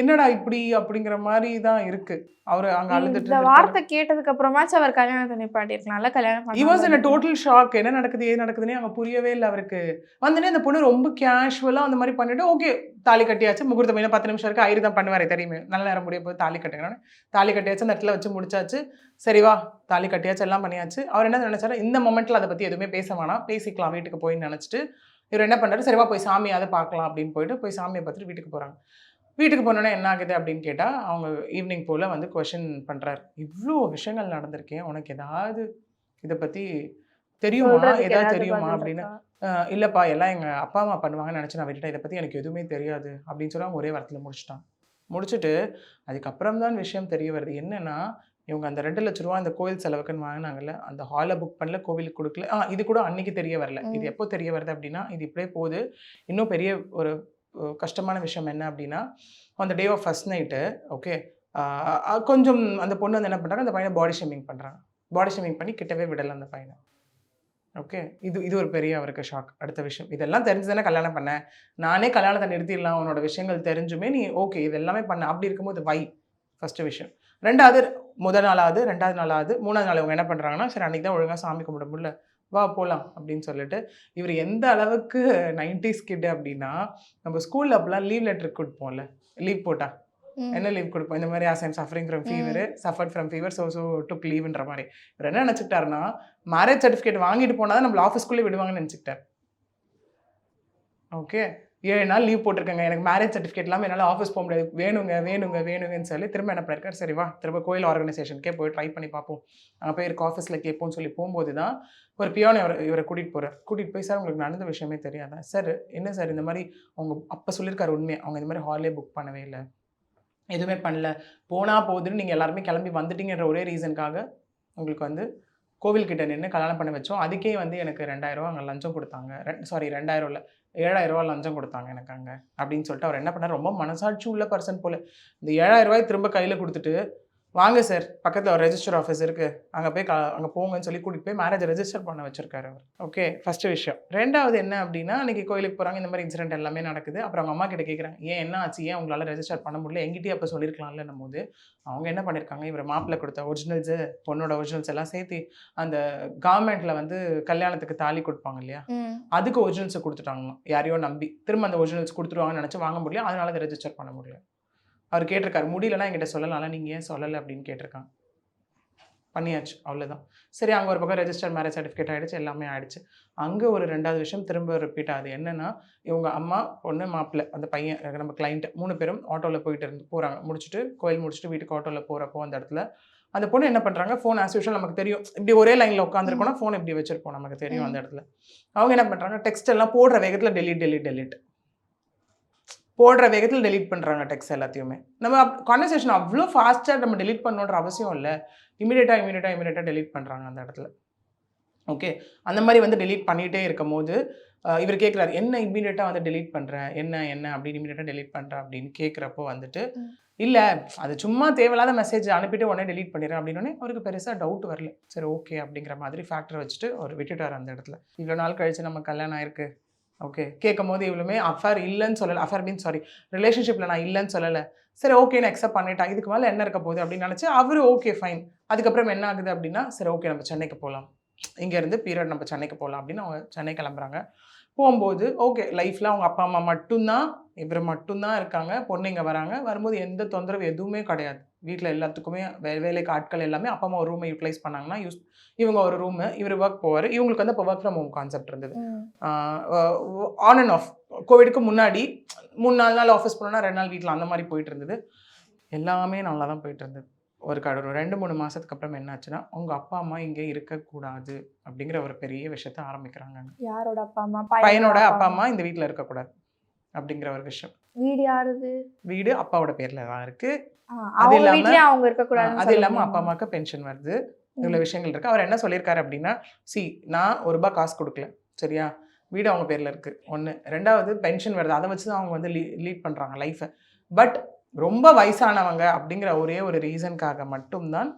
என்னடா இப்படி அப்படிங்கிற மாதிரி தான் இருக்கு. அவர் அங்கே அழுதுட்டு இந்த. வார்த்தை கேட்டதுக்கு அப்புறமாச்சும் அவர் கல்யாணத்தை நிப்பாட்டி இருக்கலாம்ல கல்யாணம் in a பண்ணாம total shock. என்ன நடக்குது ஏது நடக்குதுன்னே அங்கே புரியவே இல்லை அவருக்கு. வந்தனே அந்த பொண்ணு ரொம்ப கேஷுவலாக அந்த மாதிரி பண்ணிட்டு ஓகே தாலி கட்டியாச்சு. முகூர்த்தம் இன்னும் பத்து நிமிஷம் இருக்கு ஐயர் தான் பண்ணுவாரே தெரியுமே. நல்ல நேரம் முடிய போது தாலி கட்டுங்கன்னு. தாலி கட்டியாச்சு அந்த இடத்துல வச்சு முடிச்சாச்சு. சரி வா தாலி கட்டியாச்சு எல்லாம் பண்ணியாச்சு. அவர் என்ன நினைச்சாரு இந்த மொமெண்ட்ல அதை பற்றி எதுவுமே பேச வேணாம். பேசிக்கலாம் வீட்டுக்கு போயின்னு நினச்சிட்டு. இவர் என்ன பண்ணுறாரு சரிவா போய் சாமியாவது பார்க்கலாம். அப்படின்னு போயிட்டு போய் சாமியை பார்த்துட்டு வீட்டுக்கு போகிறாங்க வீட்டுக்கு போனோன்னே என்ன ஆகுது அப்படின்னு கேட்டால் அவங்க ஈவினிங் போல் வந்து கொஷின் பண்ணுறாரு இவ்வளோ விஷயங்கள் நடந்திருக்கேன் உனக்கு ஏதாவது இதை பற்றி தெரியுமா? ஏதாவது தெரியுமா? அப்படின்னு. இருக்கா? "அஹ், இல்லைப்பா எல்லாம் எங்கள் அப்பா அம்மா பண்ணுவாங்கன்னு நினச்சி நான் விட்டுட்டேன். இதை பற்றி எனக்கு எதுவுமே தெரியாது. அப்படின்னு சொல்லி அவங்க ஒரே வாரத்தில் முடிச்சிட்டான் முடிச்சுட்டு அதுக்கப்புறம் தான் விஷயம் தெரிய வருது. என்னன்னா இவங்க அந்த ரெண்டு லட்ச ரூபா அந்த கோயில் செலவுக்குன்னு வாங்கினாங்கல்ல அந்த ஹாலை புக் பண்ணல கோவிலுக்கு கொடுக்கல. ஆ இது கூட அன்னைக்கு தெரிய வரல. இது. எப்போ தெரிய வருது அப்படின்னா இது இப்படியே போகுது. இன்னும் பெரிய ஒரு கஷ்டமான விஷயம் என்ன அப்படின்னா அந்த day of first night okay கொஞ்சம் அந்த பொண்ணு வந்து என்ன பண்ணுறாங்க அந்த பையனை பாடி ஷேமிங் பண்ணுறாங்க பாடி ஷேமிங் பண்ணி கிட்டவே விடலை அந்த பையனை. ஓகே இது இது ஒரு பெரிய அவருக்கு ஷாக் அடுத்த விஷயம் இதெல்லாம் தெரிஞ்சு தானே கல்யாணம் பண்ணேன் நானே கல்யாணத்தை நிறுத்திடலாம் உன்னோட விஷயங்கள் தெரிஞ்சுமே நீ ஓகே இது எல்லாமே பண்ண. அப்படி இருக்கும்போது வை ஃபஸ்ட்டு விஷயம். ரெண்டாவது முதல் நாளாவது ரெண்டாவது நாளாவது மூணாவது நாள் இவங்க என்ன பண்ணுறாங்கன்னா சரி அன்றைக்கி தான் ஒழுங்காக சாமி கும்பிட முடியல. வா போகலாம் அப்படின்னு சொல்லிட்டு இவர் எந்த அளவுக்கு நைன்டிஸ் கிட் அப்படின்னா நம்ம ஸ்கூலில் அப்பெல்லாம் லீவ் லெட்டர் கொடுப்போம்ல. லீவ் போட்டா. என்ன லீவ் கொடுப்போம்? இந்த மாதிரி as I'm suffering from fever suffered from fever so so took லீவ்ன்ற மாதிரி. இவர் என்ன நினச்சிக்கிட்டாருன்னா மேரேஜ் சர்டிஃபிகேட் வாங்கிட்டு போனால் தான் நம்மள ஆஃபீஸ்க்குள்ளே விடுவாங்கன்னு நினச்சிக்கிட்டார். ஓகே ஏழு நாள் லீவ் போட்டிருக்கேங்க. எனக்கு மேரேஜ் சர்டிஃபிகேட் இல்லாமல் என்னால் ஆஃபீஸ் போக முடியாது. வேணுங்க வேணுங்க வேணுங்கன்னு சொல்லி திரும்ப என்ன பண்ணிருக்காரு? சரி வா திரும்ப கோயில் ஆர்கனைசேஷனுக்கே போய் ட்ரை பண்ணி பார்ப்போம். அங்கே போய் இருக்க ஆஃபீஸில் கேட்போம்னு சொல்லி போகும்போது தான் ஒரு பியோனை இவரை இவரை கூட்டிகிட்டு போகிறார் கூட்டிகிட்டு போய் சார் உங்களுக்கு நடந்த விஷயமே தெரியாதா? சார் என்ன சார் இந்த மாதிரி அவங்க அப்போ சொல்லியிருக்காரு உண்மையை? அவங்க இந்த மாதிரி ஹாலே புக் பண்ணவே இல்லை. எதுவுமே பண்ணல. போனால் போகுதுன்னு நீங்கள் எல்லாருமே கிளம்பி வந்துட்டீங்கன்ற ஒரே ரீசனுக்காக உங்களுக்கு வந்து கோவில்கிட்ட நின்று கல்யாணம் பண்ண வச்சோம். அதுக்கே வந்து எனக்கு ரெண்டாயிரரூவா அங்கே லஞ்சம் கொடுத்தாங்க. சாரி ரெண்டாயிரம் இல்லை ஏழாயிரரூவா லஞ்சம் கொடுத்தாங்க எனக்கு அங்கே அப்படின்னு சொல்லிட்டு அவர் என்ன பண்ணார்? ரொம்ப மனசாட்சி உள்ள பர்சன் போல். இந்த ஏழாயிரம் ரூபாய் திரும்ப கையில் கொடுத்துட்டு வாங்க சார் பக்கத்தில் ஒரு ரெஜிஸ்டர் ஆஃபீஸ் இருக்குது அங்கே போய் க அங்கே போங்கன்னு சொல்லி கூட்டிகிட்டு போய் மேரேஜ் ரெஜிஸ்டர் பண்ண வச்சிருக்காரு அவர். ஓகே ஃபஸ்ட்டு விஷயம். ரெண்டாவது என்ன அப்படின்னா அன்றைக்கி கோயிலுக்கு போகிறாங்க இந்த மாதிரி இன்சிடென்ட் எல்லாமே நடக்குது. அப்புறம் அவங்க அம்மா கிட்ட கேட்குறாங்க ஏன் என்ன ஆச்சு? ஏன் உங்களால் ரெஜிஸ்டர் பண்ண முடியல? எங்கிட்டயே அப்போ சொல்லியிருக்கலாம்ல போது அவங்க என்ன பண்ணியிருக்காங்க இவர் மாப்பிள்ளை கொடுத்த ஒரிஜினல்ஸு பொண்ணோட ஒரிஜினல்ஸ் எல்லாம் சேர்த்து அந்த கவர்மெண்ட்டில் வந்து கல்யாணத்துக்கு தாலி கொடுப்பாங்க இல்லையா. அதுக்கு ஒரிஜினல்ஸை கொடுத்துட்டாங்களாம். யாரையோ நம்பி. திரும்ப அந்த ஒரிஜினல்ஸ் கொடுத்துருவாங்கன்னு நினச்சி வாங்க முடியல. அதனால அதை ரெஜிஸ்டர் பண்ண முடியல. அவர் கேட்டிருக்காரு. முடியலன்னா என்கிட்ட சொல்லலாம் நீங்கள் ஏன் சொல்லலை அப்படின்னு கேட்டிருக்காங்க. பண்ணியாச்சு. அவ்வளோதான் சரி அங்கே ஒரு பக்கம் ரெஜிஸ்டர் மேரேஜ் சர்டிஃபிகேட் ஆகிடுச்சு எல்லாமே ஆயிடுச்சு. அங்கே ஒரு ரெண்டாவது விஷயம் திரும்ப ரிப்பீட் ஆகுது. என்னன்னா இவங்க அம்மா பொண்ணு மாப்பிள்ளை அந்த பையன் நம்ம கிளைண்ட் மூணு பேரும் ஆட்டோவில் போயிட்டு இருந்து போகிறாங்க முடிச்சுட்டு கோயில் முடிச்சுட்டு வீட்டுக்கு ஆட்டோவில் போகிறப்போ அந்த இடத்துல அந்த பொண்ணு என்ன பண்ணுறாங்க ஃபோன் ஆஸ் யூஷுவல் நமக்கு தெரியும். இப்படி ஒரே லைனில் உட்காந்துருக்கோம்னா ஃபோன் இப்படி வச்சிருப்போம் நமக்கு தெரியும் அந்த இடத்துல. அவங்க என்ன பண்ணுறாங்க டெக்ஸ்ட் எல்லாம் போடுற வேகத்தில் டெலிட் டெலிட் டெலிட் போடுற வேகத்தில் டெலீட் பண்ணுறாங்க டெக்ஸ்ட் எல்லாத்தையுமே. நம்ம கான்வர்சேஷன் அவ்வளோ ஃபாஸ்ட்டாக நம்ம டெலீட் பண்ணணுன்ற அவசியம் இல்லை. இமீடியட்டாக இமீடியட்டாக இமீடியட்டாக டெலீட் பண்ணுறாங்க அந்த இடத்துல. ஓகே அந்த மாதிரி வந்து டெலீட் பண்ணிகிட்டே இருக்கும் போது இவர் கேட்குறாரு என்ன இமீடியட்டாக வந்து டெலீட் பண்ணுறேன் என்ன என்ன? அப்படின்னு இமீடியட்டாக டெலீட் பண்ணுறேன் அப்படின்னு கேட்குறப்போ வந்துட்டு. இல்லை அது சும்மா தேவையில்லாத மெசேஜ் அனுப்பிட்டு உடனே டெலீட் பண்ணிடுறேன். அப்படின்னு அவருக்கு பெருசாக டவுட் வரல. சரி ஓகே அப்படிங்கிற மாதிரி ஃபேக்டர் வச்சுட்டு அவர் விட்டுட்டார் அந்த இடத்துல. இவ்வளோ நாள் கழிச்சு நம்ம கல்யாணம் ஆயிருக்கு. ஓகே கேட்கும் போது இவ்வளவுமே அஃபேர் இல்லைன்னு சொல்லலை. அஃபேர் மீன் சாரி ரிலேஷன்ஷிப்பில் நான் இல்லைன்னு சொல்லலை. சரி ஓகே நான் அக்செப்ட் பண்ணிட்டேன். இதுக்கு மேலே என்ன இருக்க போகுது அப்படின்னு நினச்சி அவர் ஓகே ஃபைன் அதுக்கப்புறம் என்ன ஆகுது அப்படின்னா சரி ஓகே நம்ம சென்னைக்கு போகலாம் இங்கேருந்து பீரியட் நம்ம சென்னைக்கு போகலாம் அப்படின்னு அவங்க சென்னை கிளம்புறாங்க. போகும்போது ஓகே லைஃப்பில் அவங்க அப்பா அம்மா மட்டும்தான் இவர் மட்டும்தான் இருக்காங்க. பொண்ணு இங்கே வராங்க. வரும்போது எந்த தொந்தரவு எதுவுமே கிடையாது. வீட்டில் எல்லாத்துக்குமே வே வேலைக்கு ஆட்கள் எல்லாமே அப்பா அம்மா ஒரு ரூமை யூட்டிலைஸ் பண்ணாங்கன்னா யூஸ் இவங்க ஒரு ரூமு இவர் ஒர்க் போவார். இவங்களுக்கு வந்து இப்போ ஒர்க் ஃப்ரம் ஹோம் கான்செப்ட் இருந்தது. ஆன் அண்ட் ஆஃப் கோவிடுக்கு முன்னாடி மூணு நாலு நாள் ஆஃபீஸ் போனோம்னா ரெண்டு நாள் வீட்டில் அந்த மாதிரி போயிட்டு இருந்தது. எல்லாமே நல்லா தான் போயிட்டு இருந்தது. ஒரு கட ஒரு ரெண்டு மூணு மாதத்துக்கு அப்புறம் என்னாச்சுன்னா உங்கள் அப்பா அம்மா இங்கே இருக்கக்கூடாது அப்படிங்கிற ஒரு பெரிய விஷயத்த ஆரம்பிக்கிறாங்க. யாரோட அப்பா அம்மா? பையனோட அப்பா அம்மா இந்த வீட்டில் இருக்கக்கூடாது அப்படிங்கிற ஒரு விஷயம். வீடு யாருது? வீடு அப்பாவோட பேரில் தான் இருக்குது அவங்க இல்லாம- வீட்லயே அவங்க இருக்க கூடாது அது இல்லாமல் அப்பா அம்மாவுக்கு பென்ஷன் வருது. இவ்வளோ விஷயங்கள் இருக்குது அவர் என்ன சொல்லியிருக்காரு அப்படின்னா சி நான் ஒரு ரூபாய் காசு கொடுக்கல. சரியா? வீடு அவங்க பேரில் இருக்குது ஒன்று ரெண்டாவது பென்ஷன் வருது. அதை வச்சு தான் அவங்க வந்து லீ லீட் பண்ணுறாங்க லைஃப்பை பட் ரொம்ப வயசானவங்க அப்படிங்கிற ஒரே ஒரு ரீசனுக்காக மட்டும்தான்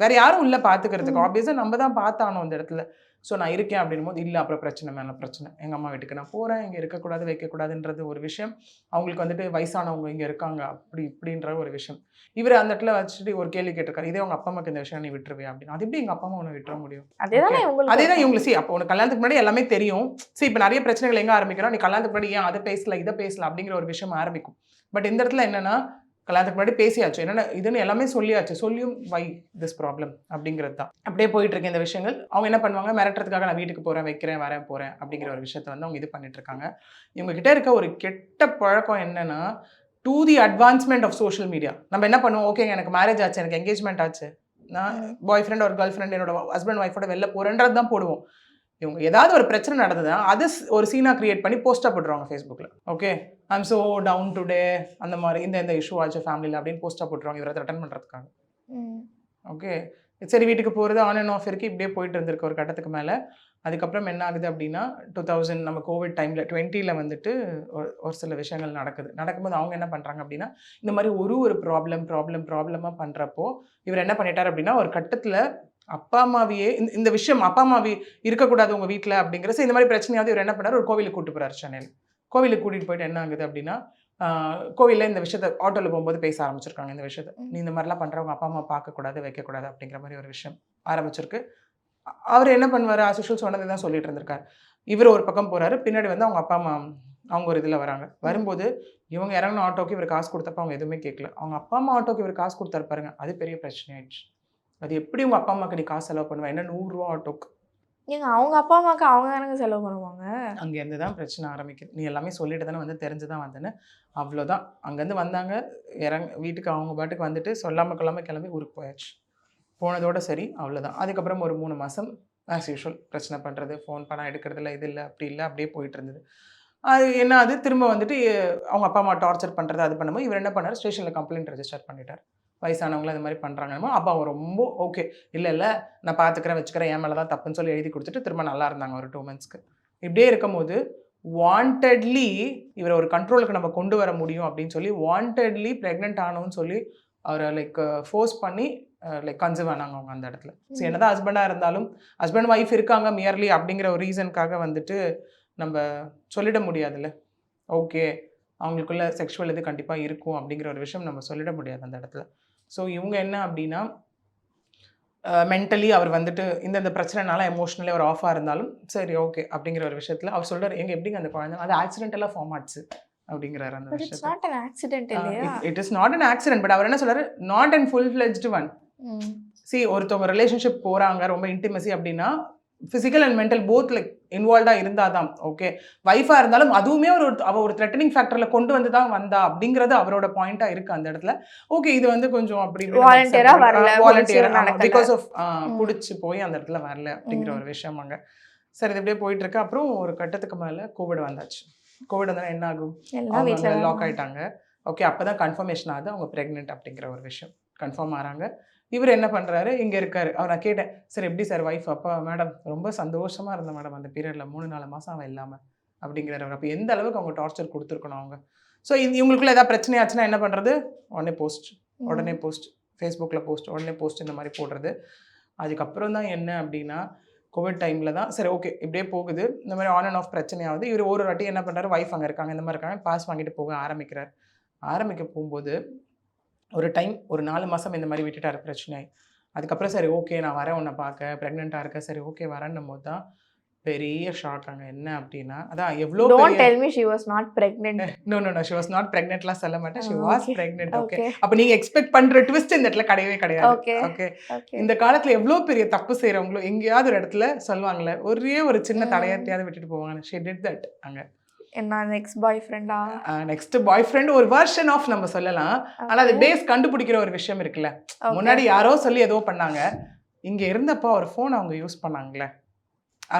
வேற யாரும் இல்லை பார்த்துக்கிறதுக்கு ம். ஆப்வியஸாக நம்ம தான் பார்த்தானோம் அந்த இடத்துல. ஸோ நான் இருக்கேன் அப்படின்னும் போது இல்லை அப்புறம் பிரச்சனை மேலே பிரச்சனை. எங்கள் அம்மா வீட்டுக்கு நான் போகிறேன் இங்கே இருக்கக்கூடாது வைக்கக்கூடாதுன்றது ஒரு விஷயம். அவங்களுக்கு வந்துட்டு வயசானவங்க இங்கே இருக்காங்க. அப்படி இப்படின்ற ஒரு விஷயம். இவர் அந்த இடத்துல வச்சுட்டு ஒரு கேள்வி கேட்டிருக்காரு. இதே உங்க அப்பா அம்மாக்கு இந்த விஷயம் நீ விட்டுருவியா? அப்படின்னு. அது எப்படி எங்க அப்பா அம்மா உன்னை விட்டுற முடியும்? அதேதானே உங்களுக்கு அதே தான் இவங்களுக்கு. சி அப்போ உனக்கு கல்யாணத்துக்கு முன்னாடி எல்லாமே தெரியும். சி இப்போ நிறைய பிரச்சனைகள் எங்க ஆரம்பிக்கிறோம். நீ கல்யாணத்துக்கு முன்னாடி ஏன் அதை பேசல இதை பேசல அப்படிங்கிற ஒரு விஷயம் ஆரம்பிக்கும். பட் இந்த இடத்துல என்னன்னா கல்யாணத்துக்கு முன்னாடி பேசியாச்சு. என்னென்ன இதுன்னு எல்லாமே சொல்லியாச்சு. சொல்லியும் வை திஸ் ப்ராப்ளம் அப்படிங்கிறது தான். அப்படியே போயிட்டு இருக்கு இந்த விஷயங்கள். அவங்க என்ன பண்ணுவாங்க? மிரட்டுறதுக்காக நான் வீட்டுக்கு போறேன் வைக்கிறேன் வரேன் போறேன் அப்படிங்கிற ஒரு விஷயத்த வந்து அவங்க இது பண்ணிட்டு இருக்காங்க. இவங்க கிட்ட இருக்க ஒரு கெட்ட பழக்கம் என்னன்னா to the advancement of social media நம்ம என்ன பண்ணுவோம்? ஓகேங்க எனக்கு மேரேஜ் ஆச்சு எனக்கு என்கேஜ்மெண்ட் ஆச்சு. நான் பாய் ஃப்ரெண்ட் ஒரு கேர்ள் ஃப்ரெண்ட் என்னோட ஹஸ்பண்ட் ஒய்ஃபோட வெளில போகிறேன்றது தான் போடுவோம். இவங்க ஏதாவது ஒரு பிரச்சனை நடந்ததுன்னா அது ஒரு சீனாக கிரியேட் பண்ணி போஸ்ட்டாக போட்டுருவாங்க ஃபேஸ்புக்கில் okay I'm so down today அந்த மாதிரி இந்த இந்த இஷ்யூ ஆச்சு ஃபேமிலியில் அப்படின்னு போஸ்ட்டாக போட்டுருவாங்க. இவரை ரிட்டன் பண்ணுறதுக்காக ம். ஓகே சரி வீட்டுக்கு போகிறது ஆன் அண்ட் ஆஃப் இருக்குது இப்படியே போயிட்டு இருந்திருக்கு ஒரு கட்டத்துக்கு மேலே. அதுக்கப்புறம் என்ன ஆகுது அப்படின்னா டூ தௌசண்ட் நம்ம கோவிட் டைமில் டுவெண்ட்டியில் வந்துட்டு ஒரு ஒரு சில விஷயங்கள் நடக்குது. நடக்கும்போது அவங்க என்ன பண்ணுறாங்க அப்படின்னா இந்த மாதிரி ஒரு ஒரு ப்ராப்ளம் ப்ராப்ளம் ப்ராப்ளமாக பண்ணுறப்போ இவர் என்ன பண்ணிட்டார் அப்படின்னா ஒரு கட்டத்தில் அப்பா அம்மாவையே இந்த விஷயம் அப்பா அம்மாவி இருக்கக்கூடாது உங்கள் வீட்டில் அப்படிங்கிற இந்த மாதிரி பிரச்சனையாவது இவர் என்ன பண்ணார்? ஒரு கோவிலுக்கு கூட்டு போகிறார் சென்னையில். கோவிலுக்கு கூட்டிகிட்டு போயிட்டு என்ன ஆகுது அப்படின்னா கோவிலில் இந்த விஷயத்த ஆட்டோவில் போகும்போது பேச ஆரம்பிச்சிருக்காங்க இந்த விஷயத்த. நீ இந்த மாதிரிலாம் பண்ணுறவங்க அப்பா அம்மா பார்க்கக்கூடாது வைக்கக்கூடாது அப்படிங்கிற மாதிரி ஒரு விஷயம் ஆரம்பிச்சிருக்கு. அவர் என்ன பண்ணுவார்? அசுஷல் சொன்னதை தான் சொல்லிட்டு இருந்திருக்காரு. இவர் ஒரு பக்கம் போறாரு பின்னாடி வந்து அவங்க அப்பா அம்மா அவங்க ஒரு இதில் வராங்க. வரும்போது இவங்க இறங்கின ஆட்டோக்கு இவர் காசு கொடுத்தப்ப அவங்க எதுவுமே கேட்கல அவங்க அப்பா அம்மா ஆட்டோக்கு இவர் காசு கொடுத்தாரு பாருங்க அது பெரிய பிரச்சனை ஆயிடுச்சு அது எப்படி உங்க அப்பா அம்மாக்கு நீ காசு செலவு பண்ணுவ? என்ன நூறுரூவா ஆட்டோக்கு? ஏங்க அவங்க அப்பா அம்மாக்கு அவங்க தானங்க செலவு பண்ணுவாங்க? அங்கேருந்து தான் பிரச்சனை ஆரம்பிக்குது. நீ எல்லாமே சொல்லிட்டு தானே வந்து தெரிஞ்சு தான் வந்தேன்னு? அவ்வளோதான் அங்கேருந்து வந்தாங்க இறங்க வீட்டுக்கு அவங்க பாட்டுக்கு வந்துட்டு சொல்லாமல் கொள்ளாமல் கிளம்பி ஊருக்கு போயாச்சு. போனதோட சரி அவ்வளோதான் அதுக்கப்புறம் ஒரு மூணு மாதம் ஆஸ் யூஷுவல் பிரச்சனை பண்ணுறது ஃபோன் பணம் எடுக்கிறதுல இது இல்லை அப்படி இல்லை அப்படியே போயிட்டு இருந்தது அது என்ன அது திரும்ப வந்துட்டு அவங்க அப்பா அம்மா டார்ச்சர் பண்ணுறது அது பண்ணும்போது இவர் என்ன பண்ணார்? ஸ்டேஷனில் கம்ப்ளைண்ட் ரெஜிஸ்டர் பண்ணிட்டார். வயசானவங்களும் அது மாதிரி பண்ணுறாங்கன்னு அப்பா அவங்க ரொம்ப ஓகே இல்லை இல்லை நான் பார்த்துக்கிறேன் வச்சுக்கிறேன் என் மேலே தான் தப்புன்னு சொல்லி எழுதி கொடுத்துட்டு திரும்ப நல்லா இருந்தாங்க ஒரு டூ மந்த்ஸ்க்கு இப்படியே இருக்கும்போது வாண்டட்லி இவரை ஒரு கண்ட்ரோலுக்கு நம்ம கொண்டு வர முடியும் அப்படின்னு சொல்லி வாண்டட்லி ப்ரெக்னென்ட் ஆனோன்னு சொல்லி அவரை லைக் ஃபோர்ஸ் பண்ணி லைக் கன்சர்வ் ஆனாங்க அவங்க அந்த இடத்துல. ஸோ என்னதான் ஹஸ்பண்டாக இருந்தாலும் ஹஸ்பண்ட் ஒய்ஃப் இருக்காங்க மியர்லி அப்படிங்கிற ஒரு ரீசனுக்காக வந்துட்டு நம்ம சொல்லிட முடியாதுல்ல. ஓகே அவங்களுக்குள்ள செக்ஷுவல் இது கண்டிப்பாக இருக்கும் அப்படிங்கிற ஒரு விஷயம் நம்ம சொல்லிட முடியாது அந்த இடத்துல. ஸோ இவங்க என்ன அப்படின்னா மென்டலி அவர் வந்துட்டு இந்தந்த பிரச்சனைனால எமோஷனலி அவர் ஆஃபாக இருந்தாலும் சரி ஓகே அப்படிங்கிற ஒரு விஷயத்தில் அவர் சொல்றாரு எங்க எப்படிங்க அந்த குழந்தை? அது ஆக்சிடென்டலாக ஃபார்ம் ஆச்சு அப்படிங்கிறாரு அந்த இல்லையா? It is not an accident but அவர் என்ன சொல்றாரு? Not an full fledged one. See ஒருத்தவங்க ரிலேஷன்ஷிப் போகிறாங்க ரொம்ப இன்டிமசி அப்படின்னா physical and mental both like இன்வால்வ்டாக இருந்தால் தான் ஓகே ஒய்ஃபாக இருந்தாலும் அதுவுமே ஒரு அவள் ஒரு த்ரெட்டனிங் ஃபேக்டரில் கொண்டு வந்து தான் வந்தா அப்படிங்கிறது அவரோட பாயிண்ட்டாக இருக்குது அந்த இடத்துல. ஓகே இது வந்து கொஞ்சம் அப்படி. Because off. பிடிச்சி போய் அந்த இடத்துல வரல அப்படிங்கிற ஒரு விஷயம் அங்கே. சரி இது இப்படியே போயிட்டு இருக்கு அப்புறம் ஒரு கட்டத்துக்கு மேலே கோவிட் வந்தாச்சு. கோவிட் வந்தால் என்ன ஆகும்? லாக் ஆயிட்டாங்க. ஓகே அப்பதான் கன்ஃபர்மேஷன் ஆகுது அவங்க பிரெக்னென்ட் அப்படிங்கிற ஒரு விஷயம் கன்ஃபார்ம் ஆறாங்க. இவர் என்ன பண்றாரு? இங்க இருக்காரு. அவர் நான் கேட்டேன் சார் எப்படி சார் ஒய்ஃப் அப்பா மேடம் ரொம்ப சந்தோஷமா இருந்த மேடம் அந்த பீரியட்ல மூணு நாலு மாசம் அவன் இல்லாம அப்படிங்கிறாரு அவர். அப்போ எந்த அளவுக்கு அவங்க டார்ச்சர் கொடுத்துருக்கணும் அவங்க? ஸோ இவங்களுக்குள்ள ஏதாவது பிரச்சனை ஆச்சுன்னா என்ன பண்றது? உடனே போஸ்ட் உடனே போஸ்ட் ஃபேஸ்புக்கில் போஸ்ட் உடனே போஸ்ட் இந்த மாதிரி போடுறது. அதுக்கப்புறம் தான் என்ன அப்படின்னா கோவிட் டைமில் தான் சரி ஓகே இப்படியே போகுது. இந்த மாதிரி ஆன் அண்ட் ஆஃப் பிரச்சனையாகுது இவர் ஒரு வாட்டி என்ன பண்ணுறாரு ஒய்ஃப் அங்கே இருக்காங்க இந்த மாதிரி இருக்காங்க பாஸ் வாங்கிட்டு போக ஆரம்பிக்கிறார். ஆரம்பிக்க போகும்போது ஒரு டைம் ஒரு நாலு மாதம் இந்த மாதிரி விட்டுட்டார் பிரச்சனை. அதுக்கப்புறம் சரி ஓகே நான் வரேன் உன்னை பார்க்க. ப்ரெக்னெண்ட்டாக இருக்க சரி ஓகே வரேன்னும் போது தான் பெரிய ஷாக் அங்கே என்ன அப்படின்னா அதான் எவ்வளோ don't tell me she was not pregnant no no no she was not ப்ரெக்னென்ட்லாம் சொல்ல மாட்டேன். She was. ப்ரெக்னென்ட் ஓகே அப்போ நீங்கள் எக்ஸ்பெக்ட் பண்ணுற ட்விஸ்ட் இந்த இடத்துல கிடையவே கிடையாது. ஓகே இந்த காலத்துல எவ்வளோ பெரிய தப்பு செய்கிறவங்களோ எங்கேயாவது ஒரு இடத்துல சொல்லுவாங்கல்ல ஒரே ஒரு சின்ன ம். தடையத்தையாவது விட்டுட்டு போவாங்க. ஷி டிட் தட் அங்கே. என்ன நெக்ஸ்ட் பாய் ஃப்ரெண்டா நெக்ஸ்ட் பாய் ஃப்ரெண்ட் ஒரு வெர்ஷன் ஆஃப் நம்ம சொல்லலாம். ஆனால் அது பேஸ் கண்டுபிடிக்கிற ஒரு விஷயம் இருக்குல்ல. முன்னாடி யாரோ சொல்லி ஏதோ பண்ணாங்க. இங்க இருந்தப்போ ஒரு ஃபோன் அவங்க யூஸ் பண்ணாங்களே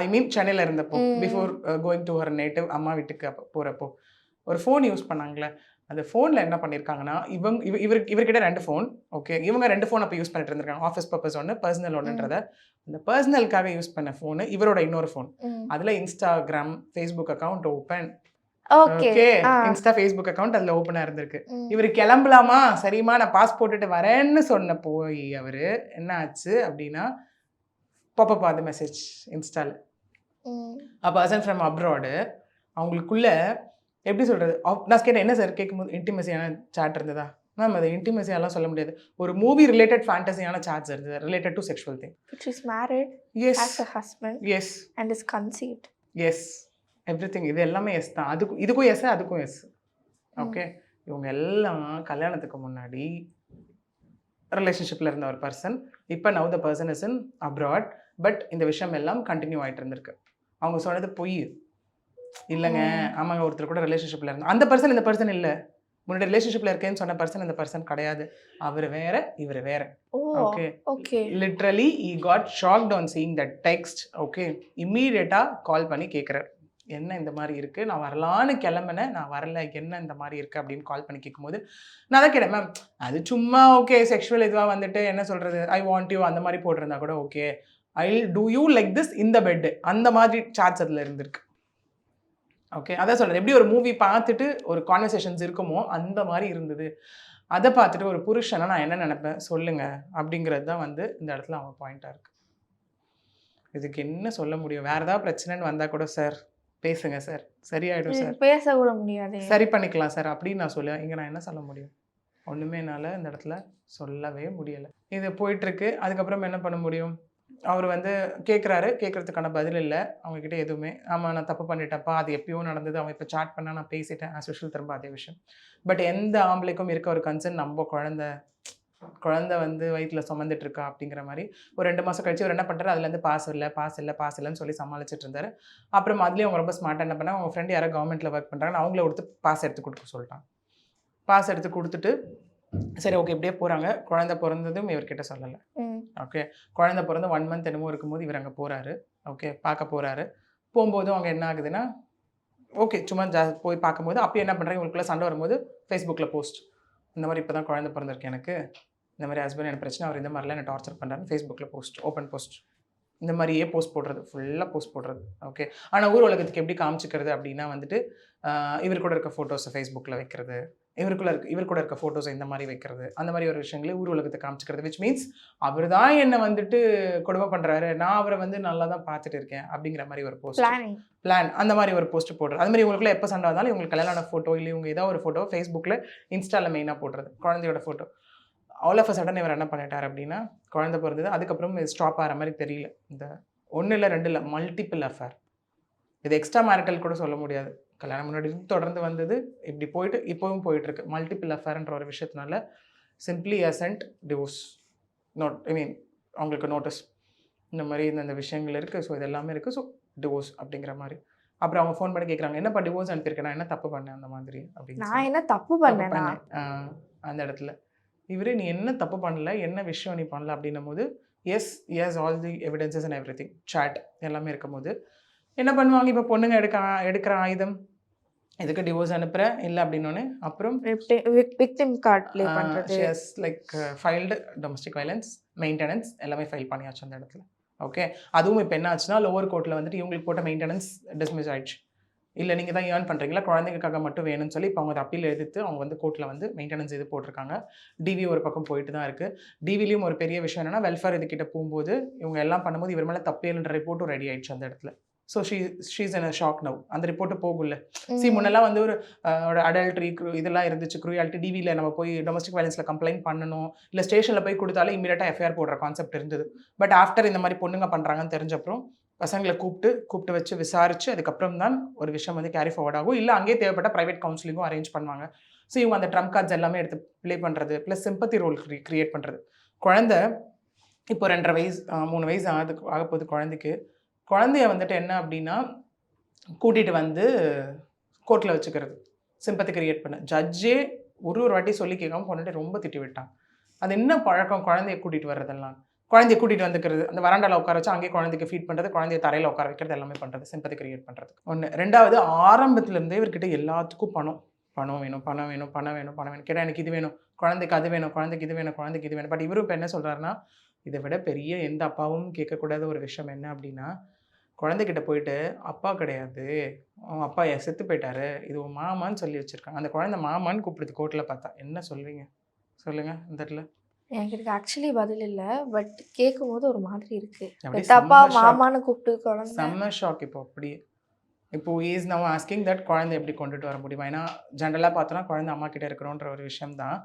ஐ மீன் சென்னையில இருந்தப்போ. Before going to her native அம்மா வீட்டுக்கு அப்போ போறப்போ. ஒரு ஃபோன் யூஸ் பண்ணாங்களே அந்த ஃபோனில் என்ன பண்ணியிருக்காங்கன்னா இவங்க இவ இவர் இவர்கிட்ட ரெண்டு ஃபோன் ஓகே இவங்க ரெண்டு ஃபோன் அப்போ யூஸ் பண்ணிட்டு இருந்திருக்காங்க. ஆஃபீஸ் பர்பஸ் ஒன்று பர்சனல் ஒன்றுன்றத அந்த பர்சனலுக்காக யூஸ் பண்ண ஃபோனு இவரோட இன்னொரு ஃபோன் அதில் Instagram Facebook account open okay. Insta Facebook account அதில் ஓப்பனாக இருந்திருக்கு. இவர் கிளம்பலாமா? சரிம்மா நான் பாஸ் போட்டுட்டு வரேன்னு சொன்ன போய் அவர் என்ன ஆச்சு அப்படின்னா பாப்பா அந்த மெசேஜ் இன்ஸ்டால அ பர்சன் ஃப்ரம் அப்ராடு அவங்களுக்குள்ள எப்படி சொல்றது? அவ்- நான் கேட்டேன் என்ன சார் கேட்கும்போது இன்டிமசியான சாட் இருந்ததா? மேம் அது இன்டிமசியெல்லாம் சொல்ல முடியாது. ஒரு மூவி ரிலேட்டட் ஃபேண்டசியான சாட்ஸ் இருந்தது related to sexual thing she is married yes a husband yes and is conceived yes everything இது எல்லாமே எஸ் தான். அதுக்கும் இதுக்கும் எஸ் அதுக்கும் எஸ் ஓகே இவங்க எல்லாம் கல்யாணத்துக்கு முன்னாடி ரிலேஷன்ஷிப்பில் இருந்த ஒரு பர்சன் இப்போ now the person is in abroad but இந்த விஷயம் எல்லாம் கண்டினியூ ஆயிட்டு இருந்திருக்கு. அவங்க சொன்னது பொய் இல்லைங்க. ஆமாங்க ஒருத்தர் கூட ரிலேஷன்ஷிப்பில் இருந்தா அந்த பர்சன் இந்த பர்சன் இல்லை. முன்னாடி ரிலேஷன்ஷிப்பில் இருக்கேன்னு சொன்ன பர்சன் இந்த பர்சன் கிடையாது. அவர் வேற இவர் வேற. Okay okay literally I got shocked on seeing that text okay இம்மீடியட்டாக கால் பண்ணி கேட்குறாரு என்ன இந்த மாதிரி இருக்குது நான் வரலான்னு கிளம்புனேன். நான் வரல. என்ன இந்த மாதிரி இருக்குது அப்படின்னு கால் பண்ணி கேட்கும்போது நான் தான் கேட்டேன் மேம் அது சும்மா ஓகே செக்ஷுவல் இதுவாக வந்துட்டு என்ன சொல்கிறது ஐ வாண்ட் யூ அந்த மாதிரி போட்டிருந்தா கூட okay I do you like this இந்த பெட்டு அந்த மாதிரி சார்ட்ஸ் அதில் இருந்திருக்கு. ஓகே அதான் சொல்கிறது எப்படி ஒரு மூவி பார்த்துட்டு ஒரு கான்வர்சேஷன்ஸ் இருக்குமோ அந்த மாதிரி இருந்தது. அதை பார்த்துட்டு ஒரு புருஷனை நான் என்ன நினைப்பேன்? சொல்லுங்க. அப்படிங்கிறது தான் வந்து இந்த இடத்துல அவங்க பாயிண்டாக இருக்கு. இதுக்கு என்ன சொல்ல முடியும்? வேற ஏதாவது பிரச்சனைன்னு வந்தால் கூட சார் பேசுங்க சார் சரியாயிடும் சார் பேச கூட முடியாது. சரி பண்ணிக்கலாம் சார் அப்படின்னு நான் சொல்லுவேன். இங்கே நான் என்ன சொல்ல முடியும்? ஒன்றுமே என்னால் இந்த இடத்துல சொல்லவே முடியலை. இது போயிட்டுருக்கு அதுக்கப்புறம் என்ன பண்ண முடியும்? அவர் வந்து கேட்குறாரு கேட்குறதுக்கான பதில் இல்லை. அவங்கக்கிட்ட எதுவுமே ஆமாம் நான் தப்பு பண்ணிட்டேன்ப்பா. அது எப்பயோ நடந்தது. அவன் இப்போ சாட் பண்ணால் நான் பேசிட்டேன். ஆஸ் யூஷுவல் திரும்ப அதே விஷயம். பட் எந்த ஆம்பளைக்கும் இருக்க ஒரு கன்சர்ன் நம்ம குழந்த குழந்தை வந்து வயிற்றில் சுமந்துட்டு இருக்கா அப்படிங்கிற மாதிரி. ஒரு ரெண்டு மாதம் கழிச்சு அவர் என்ன பண்ணுறாரு அதுலேருந்து பாஸ் இல்லை பாஸ் இல்லை பாஸ் இல்லைன்னு சொல்லி சமாளிச்சிட்டு இருந்தாரு. அப்புறம் அதுலேயே அவங்க ரொம்ப ஸ்மார்ட்டாக என்ன பண்ணாங்க? அவங்க ஃப்ரெண்ட் யாரோ கவர்மெண்ட்டில் ஒர்க் பண்ணுறாங்கன்னு அவங்கள கொடுத்து பாஸ் எடுத்து கொடுக்க சொல்லிட்டாங்க. பாஸ் எடுத்து கொடுத்துட்டு சரி ஓகே இப்படியே போகிறாங்க குழந்தை பிறந்ததும் இவர்கிட்ட சொல்லலை. ஓகே குழந்தை பிறந்து ஒன் மந்த் என்னமோ இருக்கும்போது இவர் அங்கே போகிறாரு ஓகே பார்க்க போகிறாரு போகும்போதும் அவங்க என்ன ஆகுதுன்னா ஓகே சும்மா ஜா போய் பார்க்கும்போது அப்போ என்ன பண்ணுறாங்க இவங்களுக்குள்ள சண்டை வரும்போது ஃபேஸ்புக்கில் போஸ்ட் இந்த மாதிரி இப்போ தான் குழந்தை பிறந்திருக்கு எனக்கு. இந்த மாதிரி ஹஸ்பண்ட் எனக்கு பிரச்சனை? அவர் இந்த மாதிரிலாம் என்ன டார்ச்சர் பண்ணுறாருன்னு ஃபேஸ்புக்கில் போஸ்ட் ஓப்பன் போஸ்ட் இந்த மாதிரியே போஸ்ட் போடுறது. ஃபுல்லாக போஸ்ட் போடுறது. ஓகே ஆனால் ஊர் உலகத்துக்கு எப்படி காமிச்சிக்கிறது அப்படின்னா வந்துட்டு இவர் கூட இருக்க ஃபோட்டோஸை ஃபேஸ்புக்கில் வைக்கிறது. இவருக்குள்ள இருக்க இவர் கூட இருக்க ஃபோட்டோஸை இந்த மாதிரி வைக்கிறது அந்த மாதிரி ஒரு விஷயங்களை ஊர் உலகத்தை காமிச்சிக்கிறது விச் மீன்ஸ் அவர் தான் என்னை வந்துட்டு கொடுமை பண்ணுறாரு நான் அவரை வந்து நல்லா தான் பார்த்துட்டு இருக்கேன் அப்படிங்கிற மாதிரி ஒரு போஸ்ட் பிளான் அந்த மாதிரி ஒரு போஸ்ட் போடுறது. அது மாதிரி இவங்களுக்குள்ள எப்போ சண்டை வந்தாலும் இவங்களுக்கு கல்யாண ஃபோட்டோ இல்லை இவங்க ஏதோ ஒரு ஃபோட்டோ ஃபேஸ்புக்கில் இன்ஸ்டாவில் மெயினாக போடுறது. குழந்தையோட photo all of a sudden இவர் என்ன பண்ணிட்டார் அப்படின்னா குழந்தை பிறந்தது அதுக்கப்புறம் ஸ்டாப் ஆகிற மாதிரி தெரியல. இந்த ஒன்று இல்லை ரெண்டு இல்லை மல்டிபிள் அஃபேர் இது எக்ஸ்ட்ரா மேரிட்டல் கூட சொல்ல முடியாது. கல்யாணம் முன்னாடி தொடர்ந்து வந்தது. இப்படி போயிட்டு இப்போவும் போயிட்டு இருக்கு மல்டிபிள் அஃபேர்ன்ற ஒரு விஷயத்தினால simply assent divorce not I mean அவங்களுக்கு நோட்டீஸ் இந்த மாதிரி இந்த இந்த விஷயங்கள் இருக்குது ஸோ இது எல்லாமே இருக்குது ஸோ டிவோர்ஸ் அப்படிங்கிற மாதிரி. அப்புறம் அவங்க ஃபோன் பண்ணி கேட்குறாங்க என்னப்பா டிவோர்ஸ் அனுப்பியிருக்கேன் நான் என்ன தப்பு பண்ணேன் அந்த மாதிரி? அப்படின்னு நான் என்ன தப்பு பண்ணேனா? அந்த இடத்துல. இவரு நீ என்ன தப்பு பண்ணல? என்ன விஷயம் நீ பண்ணல? அப்படின்னும் போது yes yes all the evidences and everything chat எல்லாமே இருக்கும் போது என்ன பண்ணுவாங்க? இப்போ பொண்ணுங்க எடுக்க எடுக்கிற ஆயுதம். எதுக்கு டிவோர்ஸ் அனுப்புகிறேன் இல்லை அப்படின்னோடனே அப்புறம் விக்டிம் கார்டு ப்ளே பண்றது. Like filed domestic violence maintenance எல்லாமே ஃபைல் பண்ணியாச்சு அந்த இடத்துல. ஓகே அதுவும் இப்போ என்ன ஆச்சுன்னா லோவர் கோர்ட்டில் வந்துட்டு இவங்களுக்கு போட்ட மெயின்டெனன்ஸ் டிஸ்மிஸ் ஆயிடுச்சு. இல்லை நீங்கள் தான் ஏர்ன் பண்ணுறீங்களா குழந்தைங்களுக்காக மட்டும் வேணும்னு சொல்லி இப்போ அவங்க அதை அப்பீல் எதிர்த்து அவங்க வந்து கோர்ட்டில் வந்து மெயின்டெனன்ஸ் இது போட்டிருக்காங்க. டிவி ஒரு பக்கம் போயிட்டு தான் இருக்குது டிவிலையும் ஒரு பெரிய விஷயம் என்னன்னா வெல்ஃபேர் இதுக்கிட்ட போகும்போது இவங்க எல்லாம் பண்ணும்போது இவர் மேலே தப்பே இல்லைன்ற ரிப்போர்ட்டும் ரெடி ஆயிடுச்சு அந்த இடத்துல. So she she's in shock now அந்த ரிப்போர்ட்டு போகல சி முன்னெல்லாம் வந்து ஒரு அடல்ட்ரி இதெல்லாம் இருந்துச்சு. க்ரூயாலிட்டி டிவியில் நம்ம போய் டொமஸ்டிக் வயலன்ஸில் கம்ப்ளைண்ட் பண்ணணும். இல்லை ஸ்டேஷனில் போய் கொடுத்தாலே இமீடியட்டாக எஃப்ஐஆர் போடுற கான்செப்ட் இருந்தது. பட் ஆஃப்டர் இந்த மாதிரி பொண்ணுங்க பண்ணுறாங்கன்னு தெரிஞ்சப்புறம் பசங்களை கூப்பிட்டு கூப்பிட்டு வச்சு விசாரிச்சு அதுக்கப்புறம் தான் ஒரு விஷயம் வந்து கேரி ஃபார்வர்ட் ஆகும். இல்லை அங்கேயே தேவைப்பட்ட ப்ரைவேட் கவுன்சிலிங்கும் அரேஞ்ச் பண்ணுவாங்க. ஸோ இவங்க அந்த ட்ரம்ப் கார்ட்ஸ் எல்லாமே எடுத்து ப்ளே பண்ணுறது ப்ளஸ் சிம்பத்தி ரோல் க்ரியேட் பண்ணுறது குழந்தை இப்போ ரெண்டரை வயசு மூணு வயசு ஆகுது ஆக போகுது குழந்தைக்கு. குழந்தைய வந்துட்டு என்ன அப்படின்னா கூட்டிகிட்டு வந்து கோர்ட்டில் வச்சுக்கிறது. சிம்பத்தி கிரியேட் பண்ண. ஜட்ஜே ஒரு ஒரு வாட்டி சொல்லி கேட்காம பொண்ணுட்டு ரொம்ப திட்டி விட்டான். அது என்ன பழக்கம் குழந்தைய கூட்டிகிட்டு வர்றதெல்லாம்? குழந்தைய கூட்டிகிட்டு வந்துக்கிறது அந்த வராண்டாவில் உட்கார வச்சு அங்கேயே குழந்தைக்கு ஃபீட் பண்ணுறது குழந்தைய தரையில் உட்கார வைக்கிறது எல்லாமே பண்ணுறது சிம்பத்தி கிரியேட் பண்ணுறது ஒன்று ரெண்டாவது ஆரம்பத்துலேருந்தே இவர்கிட்ட எல்லாத்துக்கும் பணம். பணம் வேணும் பணம் வேணும் பணம் வேணும் பணம் வேணும். கேட்டால் எனக்கு இது வேணும். குழந்தைக்கு அது வேணும் குழந்தைக்கு இது வேணும் குழந்தைக்கு இது வேணும். பட் இவரும் இப்போ என்ன சொல்கிறாருன்னா இதை விட பெரிய எந்த அப்பாவும் கேட்கக்கூடாத ஒரு விஷயம் என்ன அப்படின்னா குழந்தைகிட்ட போயிட்டு அப்பா கிடையாது. அவன் அப்பா செத்து போயிட்டாரு. இது உன் மாமான்னு சொல்லி வச்சிருக்காங்க. அந்த குழந்தை மாமான்னு கூப்பிடுது கோர்ட்டில் பார்த்தா. என்ன சொல்வீங்க சொல்லுங்க இந்த இடத்துல. எனக்கு ஆக்சுவலி பதில் இல்ல. பட் கேட்கும் போது ஒரு மாதிரி இருக்கு. shock. மாமான்னு கூப்பிட்டு குழந்தை. செம்ம ஷாக் இப்போ அப்படியே இப்போ இஸ் நவ் ஆஸ்கிங் தட் குழந்தை எப்படி கொண்டுட்டு வர முடியுமா? ஏன்னா ஜென்ரலாக பார்த்தோன்னா குழந்தை அம்மா கிட்ட இருக்கணுன்ற ஒரு விஷயம் தான்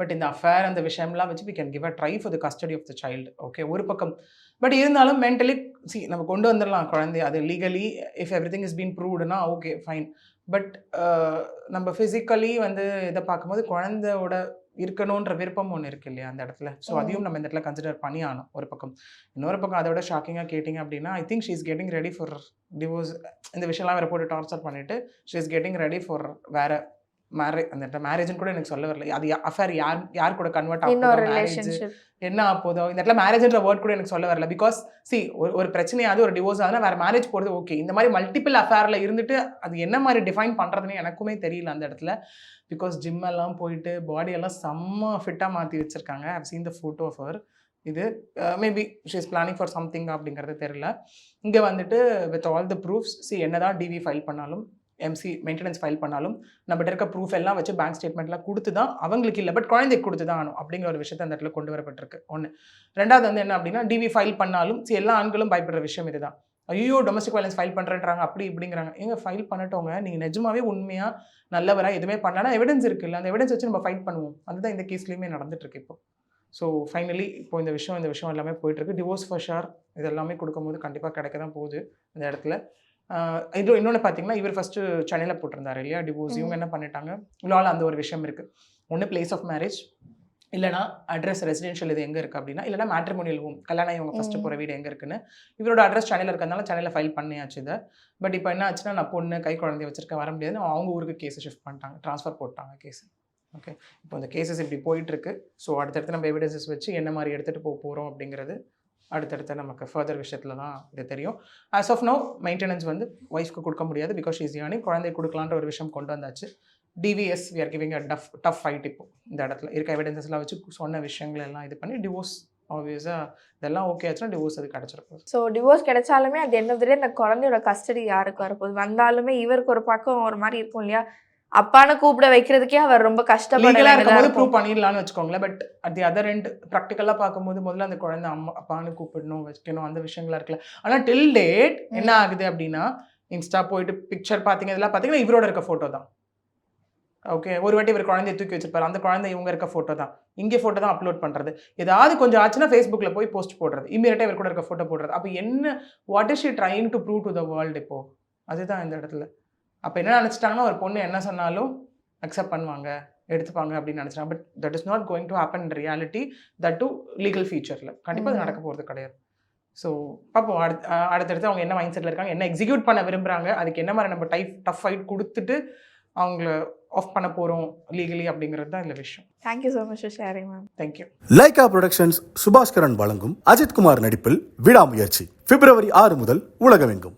பட் இந்த அஃபேர் அந்த விஷயம்லாம் வச்சு we can give a try for the custody of the child okay ஒரு பக்கம். பட் இருந்தாலும் மென்டலி சி நம்ம கொண்டு வந்துடலாம் குழந்தை அது legally if everything is been ப்ரூவ்டுனா okay fine but நம்ம ஃபிசிக்கலி வந்து இதை பார்க்கும்போது குழந்தையோட இருக்கணுன்ற விருப்பம் ஒன்று இருக்கு இல்லையா அந்த இடத்துல. ஸோ. அதையும் நம்ம இந்த இடத்துல கன்சிடர் பண்ணி ஆகணும். ஒரு பக்கம். இன்னொரு பக்கம் அதை விட ஷாக்கிங்காக கேட்டிங்க அப்படின்னா I think she is getting ready for divorce இந்த விஷயம்லாம் வேற போட்டு டார்ச்சர் பண்ணிட்டு she is getting ready for வேற மேரேஜ் அந்த மேரேஜ்னு கூட எனக்கு சொல்ல வரல. அது அஃபேர் யார் யார் கூட கன்வெர்ட் ஆகும் என்ன ஆப்போதோ இந்த இடத்துல மேரேஜ்ன்ற வேர்ட் கூட எனக்கு சொல்ல வரல. பிகாஸ் சி ஒரு ஒரு பிரச்சனையாவது ஒரு டிவோர்ஸ் ஆகுதுன்னா வேற மேரேஜ் போகிறது ஓகே இந்த மாதிரி மல்டிபிள் அஃபேர்ல இருந்துட்டு அது என்ன மாதிரி டிஃபைன் பண்றதுன்னு எனக்குமே தெரியல அந்த இடத்துல. பிகாஸ் ஜிம் எல்லாம் போயிட்டு பாடி எல்லாம் செம்ம ஃபிட்டாக மாற்றி வச்சிருக்காங்க. I've seen the photo of her இது maybe she is planning for something அப்படிங்கிறது தெரியல. இங்கே வந்துட்டு with all the proofs see என்னதான் டிவி ஃபைல் பண்ணாலும் எம்சி மெயின்டெனன்ஸ் ஃபைல் பண்ணாலும் நம்மகிட்ட இருக்க ப்ரூஃப் எல்லாம் வச்சு பேங்க் ஸ்டேட்மெண்ட்லாம் கொடுத்து தான் அவங்களுக்கு இல்லை பட் குழந்தைக்கு கொடுத்து தான் ஆகணும் அப்படிங்கிற ஒரு விஷயத்தை அந்த இடத்துல கொண்டு வரப்பட்டிருக்கு. ஒன்று ரெண்டாவது வந்து என்ன அப்படின்னா டிவி ஃபைல் பண்ணாலும் சரி எல்லா ஆண்களும் பயப்படுற விஷயம் இதுதான். ஐயோ டொமஸ்டிக் வயலன்ஸ் ஃபைல் பண்ணுறேன்றாங்க அப்படி இப்படிங்கிறாங்க. எங்க ஃபைல் பண்ணட்டோங்க? நீங்கள் நிஜமாவே உண்மையாக நல்லவராக எதுவுமே பண்ணலன்னா எவிடன்ஸ் இருக்குல்ல அந்த எவிடன்ஸ் வச்சு நம்ம ஃபைட் பண்ணுவோம். அதுதான் இந்த கேஸ்லேயுமே நடந்துட்டுருக்கு இப்போ. ஸோ ஃபைனலி இப்போ இந்த விஷயம் இந்த விஷயம் எல்லாமே போயிட்டுருக்கு டிவோர்ஸ் ஃபார் ஷார் இது எல்லாமே கொடுக்கும்போது கண்டிப்பாக கிடைக்க தான் போகுது இந்த இடத்துல. இது இன்னொன்று பார்த்தீங்கன்னா இவர் ஃபஸ்ட்டு சென்னையில் போட்டிருந்தாரு இல்லையா டிவோர்ஸ் இவங்க என்ன பண்ணிட்டாங்க? இவ்வளோ அந்த ஒரு விஷயம் இருக்குது ஒன்று பிளேஸ் ஆஃப் மேரேஜ் இல்லைனா அட்ரஸ் ரெசிடென்ஷியல் இது எங்கே இருக்குது அப்படின்னா இல்லைனா மேட்ரிமோனியல் ஹோம் கல்யாணம் இவங்க ஃபஸ்ட்டு. போகிற வீடு எங்கே இருக்குன்னு இவரோட அட்ரஸ் சென்னையில் இருக்கிறதுனால சென்னையில் ஃபைல் பண்ணியாச்சு இதை. பட் இப்போ என்ன ஆச்சுன்னா நான் பொண்ணு கை குழந்தைய வச்சிருக்கேன் வர முடியாது. அவங்க ஊருக்கு கேஸை ஷிஃப்ட் பண்ணிட்டாங்க ட்ரான்ஸ்ஃபர் போட்டாங்க கேஸ் ஓகே இப்போ இந்த கேசஸ் இப்படி போயிட்டு இருக்கு. ஸோ அடுத்தடுத்து நம்ம எவிடன்சஸ் வச்சு என்ன மாதிரி எடுத்துகிட்டு போக போகிறோம் அப்படிங்கிறது அடுத்தடுத்த நமக்கு ஃபர்தர் விஷயத்தில் தான் இது தெரியும். ஆஸ் ஆஃப் நோ மெயின்டெனன்ஸ் வந்து ஒய்ஃப்க்கு கொடுக்க முடியாது. பிகாஸ் ஷீஸ் யானி குழந்தை கொடுக்கலான்ற ஒரு விஷயம் கொண்டு வந்தாச்சு. DVs we are giving a tough tough fight இப்போ இந்த இடத்துல. இருக்க எவிடன்சஸ்லாம் வச்சு சொன்ன விஷயங்கள் எல்லாம் இது பண்ணி டிவோர்ஸ் ஆப்வியஸாக இதெல்லாம் ஓகே ஆச்சுன்னா டிவோர்ஸ் அது கிடச்சிருக்கும் ஸோ டிவோர்ஸ் கிடைச்சாலுமே அது என்ன விட இந்த குழந்தையோட கஸ்டடி யாருக்கு வரப்போகுது? வந்தாலுமே இவருக்கு ஒரு பக்கம் ஒரு மாதிரி இருக்கும் இல்லையா? அப்பான்னு கூப்பிட வைக்கிறதுக்கே அவர் ரொம்ப கஷ்டப்பட லீகலாக வேண்டியதா இருக்கும்போது இருக்கும். ப்ரூவ் பண்ணிடலாம்னு வச்சுக்கோங்களேன். But at the other end ப்ராக்டிக்கலாக பார்க்கும்போது முதல்ல அந்த குழந்தை அம்மா அப்பான்னு கூப்பிடணும் வைக்கணும் அந்த விஷயங்களா இருக்குல்ல ஆனால் டில் டேட் என்ன ஆகுது அப்படின்னா இன்ஸ்டா போயிட்டு பிக்சர் பார்த்தீங்க இதெல்லாம் பார்த்தீங்கன்னா இவரோட இருக்க ஃபோட்டோ தான். ஓகே ஒரு வாட்டி இவர் குழந்தைய தூக்கி வச்சிருப்பாரு. அந்த குழந்தை இவங்க இருக்க ஃபோட்டோ தான். இங்கே ஃபோட்டோ தான் அப்லோட் பண்ணுறது ஏதாவது கொஞ்சம் ஆச்சுன்னா ஃபேஸ்புக்கில் போய் போஸ்ட் போடுறது. இமீடியட்டாக இவர் கூட இருக்க ஃபோட்டோ போடுறது. அப்போ என்ன what is she trying to prove to the world இப்போ? அதுதான் இந்த இடத்துல. அப்போ என்ன நினச்சிட்டாங்கன்னா ஒரு பொண்ணு என்ன சொன்னாலும் அக்செப்ட் பண்ணுவாங்க எடுத்துப்பாங்க அப்படின்னு நினச்சிட்டாங்க. But that is not going to happen in reality that to legal ஃபீச்சரில் கண்டிப்பாக அது. நடக்க போகிறது கிடையாது. ஸோ பார்ப்போம் அடுத்து அடுத்தடுத்து அவங்க என்ன மைண்ட் செட்டில் இருக்காங்க என்ன எக்ஸிக்யூட் பண்ண விரும்புகிறாங்க அதுக்கு என்ன மாதிரி நம்ம டைப் டஃப் ஃபைட் கொடுத்துட்டு அவங்கள ஆஃப் பண்ண போகிறோம் லீகலி அப்படிங்கிறது தான் இந்த விஷயம். Thank you so much for sharing ma'am thank you Lyca productions Subaskaran வழங்கும் அஜித்குமார் நடிப்பில் விடாமுயற்சி பிப்ரவரி ஆறு முதல் உலகமெங்கும்.